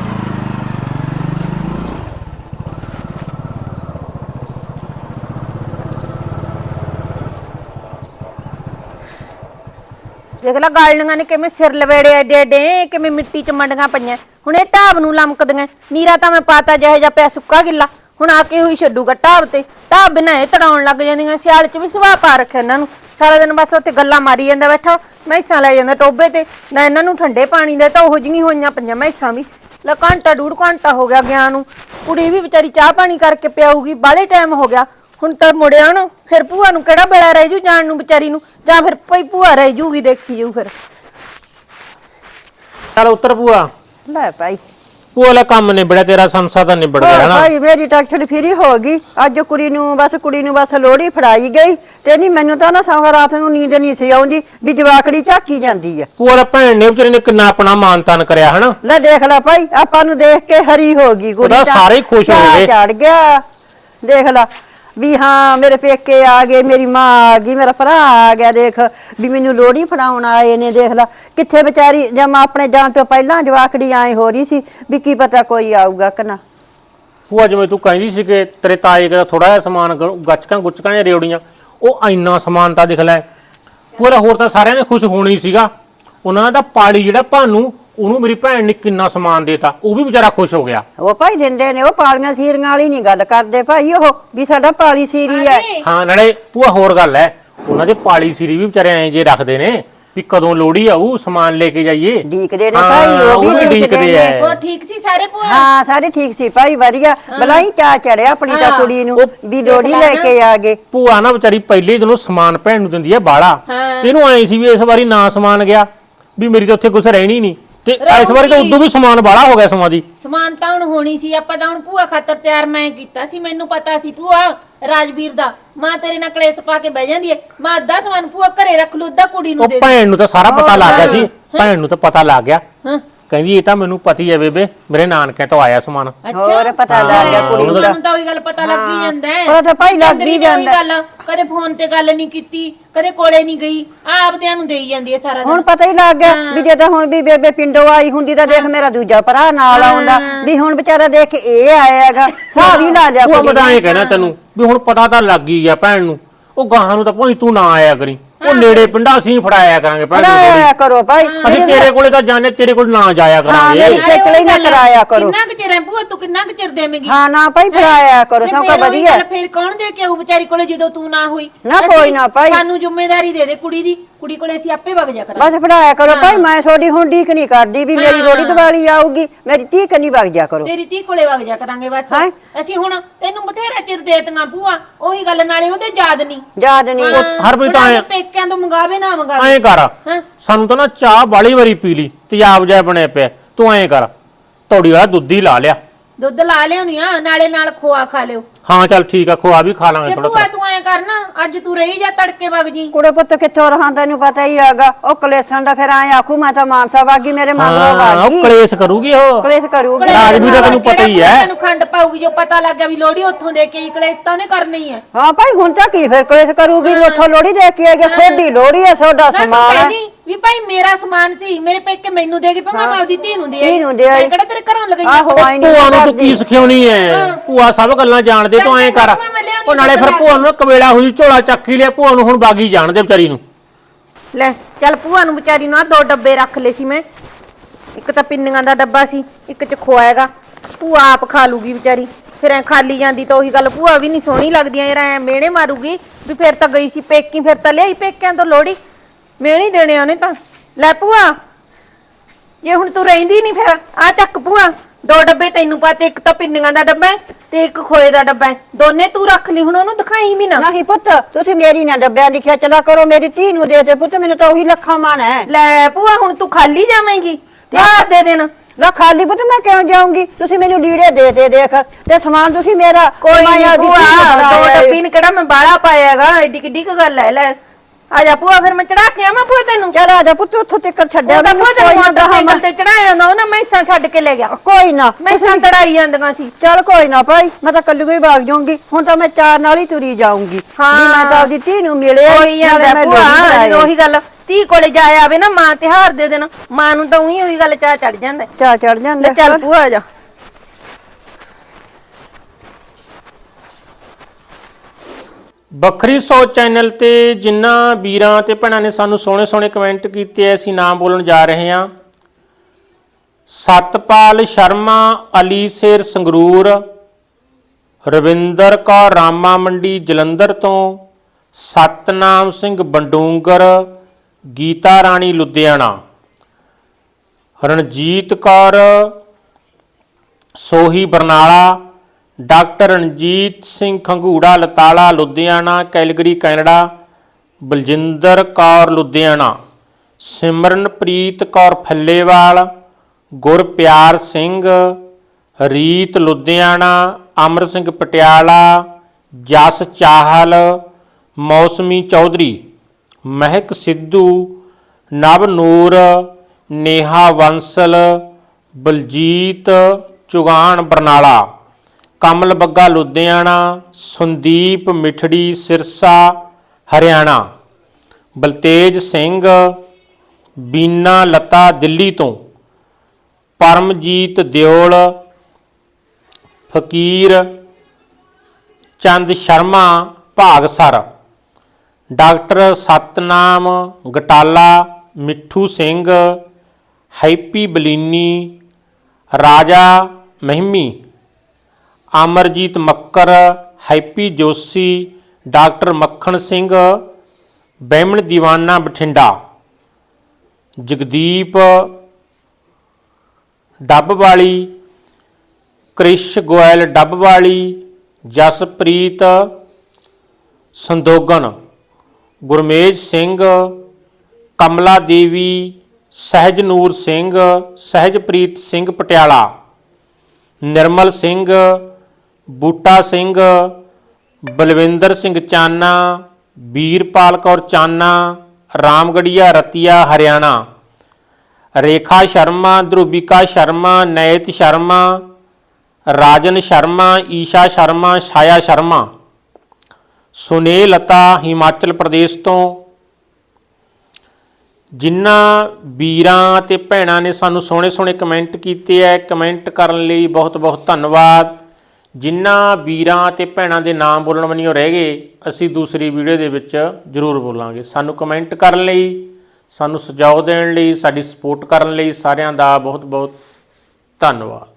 ਦੇਖ ਲੈ ਗਾਲਣੀਆਂ ਨੇ ਕਿਵੇਂ ਸਿਰ ਲਵੇੜੇ ਐਡੇ ਐਡੇ, ਕਿਵੇਂ ਮਿੱਟੀ ਚ ਮੰਡੀਆਂ ਪਈਆਂ। ਹੁਣ ਇਹ ਢਾਬ ਨੂੰ ਲਮਕਦੀਆਂ, ਨੀਰਾ ਤਾਂ ਮੈਂ ਪਾਤਾ ਜਿਹੇ ਜਿਹਾ ਪਿਆ ਸੁੱਕਾ ਗਿੱਲਾ। ਹੁਣ ਆ ਕੇ ਹੋਈ ਛੱਡੂਗਾ ਢਾਬ ਤੇ। ਢਾਬ ਬਿਨਾਂ ਇਹ ਤੜਾਉਣ ਲੱਗ ਜਾਂਦੀਆਂ, ਸਿਆਲ ਚ ਵੀ ਸੁਭਾਅ ਪਾ ਰੱਖਿਆ ਇਹਨਾਂ ਨੂੰ। ਸਾਰਾ ਦਿਨ ਬਸ ਉੱਥੇ ਗੱਲਾਂ ਮਾਰੀ ਜਾਂਦਾ ਬੈਠਾ, ਮੈਸਾਂ ਲੈ ਜਾਂਦਾ ਟੋਬੇ ਤੇ। ਨਾ ਇਹਨਾਂ ਨੂੰ ਠੰਡੇ ਪਾਣੀ ਦੇ, ਤਾਂ ਉਹ ਜਿਹੀਆਂ ਹੋਈਆਂ ਪਈਆਂ ਮੈਸਾਂ ਵੀ। ਲੈ ਘੰਟਾ ਡੂੜ ਘੰਟਾ ਹੋ ਗਿਆ ਗਿਆ ਨੂੰ। ਕੁੜੀ ਵੀ ਵਿਚਾਰੀ ਚਾਹ ਪਾਣੀ ਕਰਕੇ ਪਿਆਊਗੀ ਬਾਲੇ ਟਾਈਮ ਹੋ ਗਿਆ। ਹੁਣ ਤਾਂ ਮੁੜਿਆ ਨਾ ਫਿਰ ਭੂਆ ਨੂੰ ਕਿਹੜਾ ਬੇੜਾ ਰਹਿ ਜੂ ਜਾਣ ਨੂੰ ਵਿਚਾਰੀ ਨੂੰ? ਜਾਂ ਫਿਰ ਭਈ ਭੂਆ ਰਹਿ ਜੂਗੀ ਦੇਖੀ ਜੂ ਫਿਰ। ਚੱਲ ਉੱਤਰ ਭੂਆ। ਲੈ ਭਾਈ। ਭੂਆ ਲੈ ਕੰਮ ਨਿਬੜਿਆ ਤੇਰਾ ਸੰਸਾ ਤਾਂ ਨਿਬੜ ਗਿਆ ਹਨਾ? ਭਾਈ ਮੇਰੀ ਟੈਕਸ਼ਨ ਫਰੀ ਹੋ ਗਈ। ਅੱਜ ਕੁੜੀ ਨੂੰ ਬਸ ਕੁੜੀ ਨੂੰ ਬਸ ਲੋੜੀ ਫੜਾਈ ਗਈ ਤੇ ਨਹੀਂ ਮੈਨੂੰ ਤਾਂ ਨਾ ਸਵਾ ਰਾਤ ਨੂੰ ਨੀਂਦ ਨਹੀਂ ਸੀ ਆਉਂਦੀ ਵੀ ਜਵਾਕੜੀ ਝਾਕੀ ਜਾਂਦੀ ਆ। ਭੂਆ ਲੈ ਭੈਣ ਨੇ ਵਿਚਾਰੀ ਨੇ ਕਿੰਨਾ ਆਪਣਾ ਮਾਨ ਤਾਨ ਕਰਿਆ ਹਨਾ? ਲੈ ਦੇਖ ਲੈ ਭਾਈ ਆਪਾਂ ਨੂੰ ਦੇਖ ਕੇ ਹਰੀ ਹੋ ਗਈ ਕੁੜੀ ਉਹਦਾ ਸਾਰੇ ਹੀ ਖੁਸ਼ ਹੋ ਗਏ। ਚੜ ਗਿਆ। ਦੇਖ ਲੈ ਵੀ ਹਾਂ, ਮੇਰੇ ਪੇਕੇ ਆ ਗਏ, ਮੇਰੀ ਮਾਂ ਆ ਗਈ, ਮੇਰਾ ਭਰਾ ਆ ਗਿਆ, ਦੇਖ ਵੀ ਮੈਨੂੰ ਲੋੜੀ ਫੜਾਉਣ ਆਏ ਨੇ, ਦੇਖ ਲੈ। ਕਿੱਥੇ ਵਿਚਾਰੀ ਜਦ ਆਪਣੇ ਜਾਣ ਤੋਂ ਪਹਿਲਾਂ ਜਵਾਕੜੀ ਆਏ ਹੋ ਰਹੀ ਸੀ ਵੀ ਕੀ ਪਤਾ ਕੋਈ ਆਊਗਾ ਕਿ ਨਾ। ਭੂਆ, ਜਿਵੇਂ ਤੂੰ ਕਹਿੰਦੀ ਸੀ ਕਿ ਤੇਰੇ ਤਾਏ ਦਾ ਥੋੜਾ ਜਿਹਾ ਸਮਾਨ ਗ- ਗੱਚਕਾਂ ਗੁੱਚਕਾਂ ਜਾਂ ਰੇਵੜੀਆਂ, ਉਹ ਇੰਨਾ ਸਮਾਨ ਤਾਂ ਦਿਖ ਲੈ। ਪੂਰਾ ਹੋਰ ਤਾਂ ਸਾਰਿਆਂ ਨੇ ਖੁਸ਼ ਹੋਣਾ ਹੀ ਸੀਗਾ। ਉਹਨਾਂ ਦਾ ਪਾਲੀ ਜਿਹੜਾ ਭਾਨੂੰ ਉਹਨੂੰ ਮੇਰੀ ਭੈਣ ਨੇ ਕਿੰਨਾ ਸਮਾਨ ਦੇਤਾ ਉਹ ਵੀ ਵਿਚਾਰਾ ਖੁਸ਼ ਹੋ ਗਿਆ। ਉਹ ਭਾਈ ਦਿੰਦੇ ਨੇ ਉਹ ਪਾਲੀਆਂ ਸੀਰੀਆਂ ਵਾਲੀ ਨਹੀਂ ਗੱਲ ਕਰਦੇ ਭਾਈ ਉਹ ਵੀ ਸਾਡਾ ਪਾਲੀ ਸੀਰੀ ਹੈ। ਹਾਂ ਨਾਲੇ ਭੂਆ ਹੋਰ ਗੱਲ ਹੈ ਉਹਨਾਂ ਦੇ ਪਾਲੀ ਸਿਰੀ ਵੀ ਵਿਚਾਰੇ ਐਂ ਜੇ ਰੱਖਦੇ ਨੇ ਵੀ ਕਦੋਂ ਲੋੜੀ ਆਊ ਸਮਾਨ ਲੈ ਕੇ ਜਾਈਏ। ਡੀਕਦੇ ਨੇ ਭਾਈ ਉਹ ਉਹ ਵੀ ਡੀਕਦੇ ਨੇ। ਐ। ਹੋਰ ਠੀਕ ਸੀ ਸਾਰੇ ਭੂਆ? ਹਾਂ ਸਾਰੇ ਠੀਕ ਸੀ ਭਾਈ ਵਧੀਆ। ਬਲਾਈ ਚਾ ਚੜਿਆ ਆਪਣੀ ਤਾਂ। ਕੁੜੀ ਨੂੰ ਉਹ ਵੀ ਲੋੜੀ ਲੈ ਕੇ ਆ ਗਏ। ਭੂਆ ਨਾ ਵਿਚਾਰੀ ਪਹਿਲੇ ਦਿਨੋਂ ਸਮਾਨ ਭੈਣ ਨੂੰ ਦਿੰਦੀ ਹੈ। ਬਾਲਾ। ਇਹਨੂੰ ਐਂ ਸੀ ਵੀ ਇਸ ਵਾਰੀ ਨਾ ਸਮਾਨ ਗਿਆ ਵੀ ਮੇਰੀ ਤਾਂ ਉੱਥੇ ਕੁਛ ਰਹਿਣੀ ਨਹੀਂ ਤੇ ਇਸ ਵਾਰੀ ਤਾਂ। ਉਦੋਂ ਵੀ ਸਮਾਨ ਬਾਲਾ ਹੋ ਗਿਆ ਸਮਾਂ ਦੀ। ਸਮਾਨ ਤਾਂ ਹੁਣ ਹੋਣੀ ਸੀ ਆਪਾਂ ਤਾਂ ਹੁਣ ਭੂਆ ਖਾਤਰ ਤਿਆਰ ਮੈਂ ਕੀਤਾ ਸੀ ਮੈਨੂੰ ਪਤਾ ਸੀ ਭੂਆ ਰਾਜਵੀਰ ਦਾ। ਮਾਂ ਤੇਰੇ ਨਾਲ ਕਲੇਸ਼ ਪਾ ਕੇ ਬਹਿ ਜਾਂਦੀ ਹੈ। ਮੈਂ ਅੱਧਾ ਸਮਾਨ ਭੂਆ ਘਰੇ ਰੱਖ ਲੂ ਅੱਧਾ ਕੁੜੀ ਨੂੰ ਉਹ ਦੇ ਦੇ। ਭੈਣ ਨੂੰ ਤਾਂ ਸਾਰਾ ਪਤਾ ਲੱਗ ਗਿਆ ਸੀ। ਭੈਣ ਨੂੰ ਤਾਂ ਪਤਾ ਲੱਗ ਗਿਆ। ਹਾਂ। ਕਹਿੰਦੀ ਇਹ ਤਾਂ ਮੈਨੂੰ ਪਤੀ ਹੈ ਬੇਬੇ ਮੇਰੇ ਨਾਨਕੇ ਤੋਂ ਆਇਆ ਸਮਾਨ। ਹੋਰ ਪਤਾ ਲੱਗ ਗਿਆ ਕੁੜੀ ਨੂੰ ਤਾਂ। ਉਹੀ ਗੱਲ ਪਤਾ ਲੱਗ ਹੀ ਜਾਂਦਾ ਹੈ। ਉਹ ਤਾਂ ਭਾਈ ਲੱਗ ਚੰਦਰੀ ਹੀ ਨੇ ਉਹੀ ਜਾਂਦਾ। ਗੱਲ, ਕਦੇ ਫੋਨ ਤੇ ਗੱਲ ਨਹੀਂ ਕੀਤੀ ਕਦੇ ਕੋਲੇ ਨਹੀਂ ਗਈ। ਆਪਦਿਆਂ ਨੂੰ ਦੇਈ ਜਾਂਦੀ ਹੈ ਸਾਰਾ ਹੁਣ ਪਤਾ ਹੀ ਲੱਗ ਗਿਆ ਵੀ ਜੇ ਤਾਂ ਹੁਣ ਵੀ ਬੇਬੇ ਪਿੰਡੋਂ ਆਈ ਹੁੰਦੀ ਤਾਂ ਦੇਖ ਮੇਰਾ ਦੂਜਾ ਭਰਾ ਨਾਲ ਆਉਂਦਾ। ਵੀ ਹੁਣ ਵਿਚਾਰਾ ਦੇਖ ਇਹ ਆਇਆ ਹੈਗਾ ਸਾਹ ਵੀ ਲਾ ਜਾ ਉਹ ਕੁੜੀ ਇਹ ਕਹਿਣਾ ਤੈਨੂੰ ਵੀ ਹੁਣ ਪਤਾ ਤਾਂ ਲੱਗ ਹੀ ਗਿਆ ਭੈਣ ਨੂੰ। ਉਹ ਗਾਹਾਂ ਨੂੰ ਤਾਂ ਭਾਈ ਤੂੰ ਨਾ ਆਇਆ ਕਰੀ। ਉਹ ਨੇੜੇ ਪਿੰਡਾਂ ਅਸੀਂ ਫੜਾਇਆ ਕਰਾਂਗੇ। ਕਰਾਇਆ ਕਰੋ ਭਾਈ। ਅਸੀਂ ਤੇਰੇ ਕੋਲੇ ਤਾਂ ਜਾਣੇ ਤੇਰੇ ਕੋਲ ਨਾ ਜਾਇਆ ਹਾਂ ਕਰਾਂਗੇ। ਮੇਰੀ ਖੇਚਲ ਹੀ ਨਾ ਉਹੀ ਕਰਾਇਆ ਕਰੋ। ਕਿੰਨਾ ਕੁ ਚਿਰ ਹੈ ਭੂਆ ਤੂੰ ਕਿੰਨਾ ਕੁ ਚਿਰ ਦੇਵੇਂਗੀ? ਹਾਂ ਨਾ ਭਾਈ ਫੜਾਇਆ ਕਰੋ ਸਭ ਕੋ ਉਹੀ ਵਧੀਆ। ਫਿਰ ਕੌਣ ਦੇ ਕੇ ਆਊ ਵਿਚਾਰੀ ਕੋਲੇ ਜਦੋਂ ਤੂੰ ਨਾ ਹੋਈ? ਨਾ ਅਸੀਂ- ਕੋਈ ਨਾ ਭਾਈ। ਸਾਨੂੰ ਜ਼ਿੰਮੇਵਾਰੀ ਦੇ ਦੇ ਕੁੜੀ ਦੀ ਕੁੜੀ ਕੋਲੇ ਅਸੀਂ ਆਪੇ ਵਗ ਜਾ ਕਰਾਂਗੇ। ਬਸ ਫੜਾਇਆ ਕਰੋ ਭਾਈ ਮੈਂ ਤੁਹਾਡੀ ਹੁਣ ਢੀਕ ਨਹੀਂ ਕਰਦੀ ਵੀ ਮੇਰੀ ਰੋਟੀ ਦੀਵਾਲੀ ਆਊਗੀ ਮੇਰੀ ਢੀਕ ਨਹੀਂ ਵਗ ਜਾ ਕਰੋ। ਤੇਰੀ ਧੀ ਕੋਲੇ ਵਗ ਜਾ ਕਰਾਂਗੇ ਬਸ। ਹੈਂ? ਅਸੀਂ ਹੁਣ ਤੈਨੂੰ ਬਥੇਰਾ ਚਿਰ ਦੇਤੀਆਂ ਭੂਆ ਉਹੀ ਗੱਲ ਨਾਲੇ ਉਹਦੇ ਯਾਦ ਨਹੀਂ। ਯਾਦ ਨਹੀਂ। ਹਰਪ੍ਰੀਤ ਤਾਂ ਐਂ- ਪੇਕਿਆਂ ਤੋਂ ਮੰਗਾਵੇ ਨਾ ਮੰਗਾਵੇ। ਐਂ ਕਰ। ਹਾਂ? ਸਾਨੂੰ ਤਾਂ ਨਾ ਚਾਹ ਬਾਲੀ ਵਾਰੀ ਪੀ ਲਈ ਤੇਜ਼ਾਬ ਜਿਹਾ ਬਣਿਆ ਪਿਆ। ਤੂੰ ਐਂ ਕਰ। ਤੌੜੀ ਵਾਲਾ ਦੁੱਧ ਹੀ ਲਾ ਲਿਆ। ਦੁੱਧ ਲਾ ਲਿਆਉਣੀ ਆ ਨਾਲੇ ਨਾਲ ਖੋਆ ਖਾ ਲਿਓ। ਹਾਂ ਚੱਲ ਠੀਕ ਆ ਖੋਆ ਵੀ ਖਾ ਲਾਂਗੇ ਤੇ ਥੋੜਾ ਭੂਆ ਤੂੰ ਐ ਕਰਨਾ ਅੱਜ ਤੂੰ ਰਹੀ ਜਾ ਤੜਕੇ ਵਗ ਜੀ। ਕੁੜੇ ਪੁੱਤ ਕਿੱਥੋਂ ਰਹਾਂ ਤੈਨੂੰ ਪਤਾ ਹੀ ਹੈਗਾ। ਉਹ ਕਲੇਸ਼ਾਂ ਦਾ ਫਿਰ ਐ ਆਖੂ ਮੈਂ ਤਾਂ ਮਾਨਸਾ ਵਾਗੀ ਮੇਰੇ ਮਗਰੋਂ ਹਾਂ ਉਹ ਵਾਗੀ ਕਲੇਸ਼ ਕਰੂਗੀ ਉਹ। ਕਲੇਸ਼ ਕਰੂਗੀ। ਰਾਜਵੀਰ ਦਾ ਤੈਨੂੰ ਪਤਾ ਹੀ ਹੈ। ਤੈਨੂੰ ਖੰਡ ਪਾਉਗੀ ਜੋ ਪਤਾ ਲੱਗ ਗਿਆ ਵੀ ਲੋੜੀ ਉੱਥੋਂ ਦੇ ਕੇ ਹੀ ਕਲੇਸ਼ ਤਾਂ ਉਹਨੇ ਕਰਨੀ ਹੈ। ਹਾਂ ਭਾਈ ਹੁਣ ਤਾਂ ਕੀ ਫਿਰ ਕਲੇਸ਼ ਕਰੂਗੀ ਵੀ ਉੱਥੋਂ ਲੋੜੀ ਦੇ ਕੇ ਆਏਗਾ ਸੋਡੀ ਲੋੜੀ ਹੈ ਸੋਡਾ ਤੂੰ ਸਮਾਨ ਹੈ। ਕਹਿੰਦੀ ਵੀ ਭਾਈ ਮੇਰਾ ਸਮਾਨ ਸੀ ਮੇਰੇ ਪੇਕੇ ਮੈਨੂੰ ਦੇਗੀ ਭਾਵੇਂ ਮੈਂ ਆਪਦੀ ਧੀ ਨੂੰ ਦੇ ਧੀ ਨੂੰ ਦੇ ਆਈ। ਮੈਂ ਕਿਹੜਾ ਤੇਰੇ ਘਰੋਂ ਲਗਾਈ ਆਹੋ ਆਈ ਨਹੀਂ ਭੂਆ ਨੂੰ ਤੂੰ ਕੀ ਸਿਖਾਉਣੀ ਐ? ਭੂਆ ਸਭ ਗੱਲਾਂ ਜਾਣਦੇ ਤੂੰ ਐਂ ਕਰ। ਉਹ ਨਾਲੇ ਫਿਰ ਭੂਆ ਨੂੰ ਕਵੇਲਾ ਹੋਈ ਝੋਲਾ ਚੱਕ ਹੀ ਲਿਆ ਭੂਆ ਨੂੰ ਹੁਣ ਬਾਗੀ ਜਾਣਦੇ ਵਿਚਾਰੀ ਨੂੰ। ਲੈ ਚੱਲ ਭੂਆ ਨੂੰ ਵਿਚਾਰੀ ਨੂੰ ਆ ਦੋ ਡੱਬੇ ਰੱਖ ਲਏ ਸੀ ਮੈਂ। ਇੱਕ ਤਾਂ ਪਿੰਨੀਆਂ ਦਾ ਡੱਬਾ ਸੀ ਇੱਕ ਚ ਖੋਆ ਹੈਗਾ। ਭੂਆ ਆਪ ਖਾ ਲੂਗੀ ਵਿਚਾਰੀ। ਫਿਰ ਐ ਖਾਲੀ ਜਾਂਦੀ ਤਾਂ ਉਹੀ ਗੱਲ ਭੂਆ ਵੀ ਨਹੀਂ ਸੋਹਣੀ ਲੱਗਦੀ ਐ ਐ ਮੇਣੇ ਮਾਰੂਗੀ। ਵੀ ਫਿਰ ਤਾਂ ਗਈ ਸੀ ਪੇਕੀ ਫਿਰ ਤਾਂ ਲਿਆਈ ਪੇਕਿਆਂ ਤੋਂ ਲੋੜੀ ਮੇਣੀ ਦੇਣੇ ਉਹਨੇ ਤਾਂ। ਲੈ ਭੂਆ। ਜੇ ਹੁਣ ਤੂੰ ਰਹਿੰਦੀ ਨਹੀਂ ਫਿਰ ਆ ਚੱਕ ਭੂਆ। ਦੋ ਡੱਬੇ ਤੈਨੂੰ ਪਾਤੇ ਇੱਕ ਤਾਂ ਪਿੰਨੀਆਂ ਦਾ ਡੱਬਾ ਹੈ ਤੇ ਇੱਕ ਖੋਏ ਦਾ ਡੱਬਾ ਹੈ। ਦੋਨੇ ਤੂੰ ਰੱਖ ਲਈ ਹੁਣ ਉਹਨੂੰ ਦਿਖਾਈ ਵੀ ਨਾ। ਨਹੀਂ ਪੁੱਤ ਤੁਸੀਂ ਮੇਰੀ ਨਾ ਡੱਬਿਆਂ ਦੀ ਖੇਚਲਾ ਕਰੋ ਮੇਰੀ ਧੀ ਨੂੰ ਦੇ ਦੇ ਪੁੱਤ ਮੈਨੂੰ ਤਾਂ ਉਹੀ ਲੱਖਾਂ ਮਨ ਹੈ। ਲੈ ਭੂਆ ਹੁਣ ਤੂੰ ਖਾਲੀ ਜਾਵੇਂਗੀ। ਤਿਆਰ ਦੇ ਦੇਣਾ। ਨਾ ਖਾਲੀ ਪੁੱਤ ਮੈਂ ਕਿਉਂ ਜਾਊਂਗੀ? ਤੁਸੀਂ ਮੈਨੂੰ ਲੀੜੇ ਦੇ ਦੇ ਦੇਖ ਤੇ ਸਮਾਨ ਤੁਸੀਂ ਮੇਰਾ ਕੋਈ ਮੈਂ ਨਹੀਂ ਆਪਦੀ ਧੀ ਨੂੰ ਦੋ ਏ। ਡੱਬੀ ਨੇ ਕਿਹੜਾ ਮੈਂ ਬਾਲਾ ਪਾਇਆਗਾ ਐਡੀ ਕਿੱਡੀ ਕੁ ਗੱਲ ਹੈ ਲੈ। ਆ ਜਾ ਭੂਆ ਫਿਰ ਮੈਂ ਚੜਾ ਕੇ ਆਵਾਂ ਭੂਆ ਤੈਨੂੰ? ਚੱਲ ਆ ਜਾ ਪੁੱਤ ਉੱਥੋਂ ਤੱਕ ਛੱਡਿਆ ਉਹਦਾ ਭੂਆ ਤੈਨੂੰ ਮੋਟਰਸਾਈਕਲ ਤੇ ਚੜਾਇਆ ਜਾਂਦਾ ਉਹ ਨਾ ਮੈਸਾਂ ਛੱਡ ਕੇ ਲੈ ਗਿਆ। ਕੋਈ ਨਾ ਮੈਸਾਂ ਤੜਾਈ ਜਾਂਦੀਆਂ ਸੀ। ਚੱਲ ਕੋਈ ਨਾ ਭਾਈ ਮੈਂ ਤਾਂ ਕੱਲੂ ਹੀ ਭਾਗ ਜਾਊਂਗੀ। ਹੁਣ ਤਾਂ ਮੈਂ ਚਾਰ ਨਾਲ ਹੀ ਤੁਰੀ ਜਾਊਂਗੀ। ਹਾਂ। ਮੈਂ ਤਾਂ ਆਪਦੀ ਧੀ ਨੂੰ ਮਿਲਿਆ ਹੋਈ ਜਾਂਦਾ ਮੈਂ ਭੂਆ। ਉਹੀ ਗੱਲ ਧੀ ਕੋਲੇ ਜਾ ਆਵੇ ਨਾ ਮਾਂ ਤੇ ਹਾਰ ਦੇ ਦੇਣਾ ਮਾਂ ਨੂੰ ਤਾਂ ਉਹੀ ਉਹੀ ਗੱਲ ਚਾਹ ਚੜ ਜਾਂਦਾ। ਚਾਹ ਚੜ ਜਾਂਦਾ। ਚੱਲ ਭੂਆ ਆ ਜਾ। ਵੱਖਰੀ ਸੋ ਚੈਨਲ ਤੇ ਜਿਨ੍ਹਾਂ ਵੀਰਾਂ ਤੇ ਭੈਣਾਂ ਨੇ ਸਾਨੂੰ ਸੋਹਣੇ ਸੋਹਣੇ ਕਮੈਂਟ ਕੀਤੇ ਐ ਅਸੀਂ ਨਾਮ ਬੋਲਣ ਜਾ ਰਹੇ ਹਾਂ। ਸਤਪਾਲ ਸ਼ਰਮਾ, ਅਲੀ ਸ਼ੇਰ ਸੰਗਰੂਰ, ਰਵਿੰਦਰ ਕੌਰ ਰਾਮਾ ਮੰਡੀ ਜਲੰਧਰ ਤੋਂ, Satnam Singh Bandungar, Geeta Rani Ludhiana, Ranjit Kaur, Sohi Barnala doctor Ranjit Singh Khangura, Latala, Ludhiana, Calgary, Canada, Baljinder Kaur, Ludhiana, Simranpreet Kaur Fallewal, Gurpiar Singh, Reet Ludhiana, Amar Singh Patiala, Jas Chahal, Mausami Chaudhary, Mehak Sidhu ਨਵ ਨੂਰ ਨੇਹਾ ਵੰਸਲ, ਬਲਜੀਤ ਚੁਗਾਨ ਬਰਨਾਲਾ। ਕਮਲ ਬੱਗਾ ਲੁਧਿਆਣਾ, ਸੰਦੀਪ ਮਿਠੜੀ ਸਿਰਸਾ, ਹਰਿਆਣਾ। ਬਲਤੇਜ ਸਿੰਘ, ਬੀਨਾ ਲਤਾ ਦਿੱਲੀ ਤੋਂ। Paramjit Deol, Fakir Chand Sharma, Bhagsar. Doctor Satnam Gatala, Mithu Singh, Happy Balini, Raja Mehmi. Amarjit Makkar, Happy Joshi, doctor Makhan Singh, Behman Deewana Bathinda. Jagdeep Dabwali Krish Goyal ਡੱਬ ਵਾਲੀ ਜਸਪ੍ਰੀਤ ਸੰਦੋਗਨ ਗੁਰਮੇਜ ਸਿੰਘ, ਕਮਲਾ ਦੇਵੀ ਸਹਿਜਨੂਰ ਸਿੰਘ, ਸਹਿਜਪ੍ਰੀਤ ਸਿੰਘ ਪਟਿਆਲਾ, ਨਿਰਮਲ ਸਿੰਘ ਬੂਟਾ ਸਿੰਘ, ਬਲਵਿੰਦਰ ਸਿੰਘ ਚਾਨਾ ਵੀਰਪਾਲ ਕੌਰ ਚਾਨਾ, ਰਾਮਗੜੀਆ ਰਤੀਆ ਹਰਿਆਣਾ। ਰੇਖਾ ਸ਼ਰਮਾ ਧਰੁਵਿਕਾ ਸ਼ਰਮਾ, ਨੈਤ ਸ਼ਰਮਾ, ਰਾਜਨ ਸ਼ਰਮਾ, ਈਸ਼ਾ ਸ਼ਰਮਾ, ਛਾਇਆ ਸ਼ਰਮਾ। ਸੁਨੇਲਤਾ ਹਿਮਾਚਲ ਪ੍ਰਦੇਸ਼ ਤੋਂ। ਜਿਨ੍ਹਾਂ ਵੀਰਾਂ ਤੇ ਭੈਣਾਂ ਨੇ ਸਾਨੂੰ ਸੋਹਣੇ ਸੋਹਣੇ ਕਮੈਂਟ ਕੀਤੇ ਐ, ਕਮੈਂਟ ਕਰਨ ਲਈ ਬਹੁਤ ਬਹੁਤ ਧੰਨਵਾਦ। ਜਿਨ੍ਹਾਂ ਵੀਰਾਂ ਤੇ ਭੈਣਾਂ ਦੇ ਨਾਮ ਬੋਲਣ ਬਣੀਓ ਰਹਿ ਗਏ, ਅਸੀਂ ਦੂਸਰੀ ਵੀਡੀਓ ਦੇ ਵਿੱਚ ਜ਼ਰੂਰ ਬੋਲਾਂਗੇ। ਸਾਨੂੰ ਕਮੈਂਟ ਕਰਨ ਲਈ, ਸਾਨੂੰ ਸੁਝਾਅ ਦੇਣ ਲਈ, ਸਾਡੀ ਸਪੋਰਟ ਕਰਨ ਲਈ ਸਾਰਿਆਂ ਦਾ ਬਹੁਤ ਬਹੁਤ ਧੰਨਵਾਦ।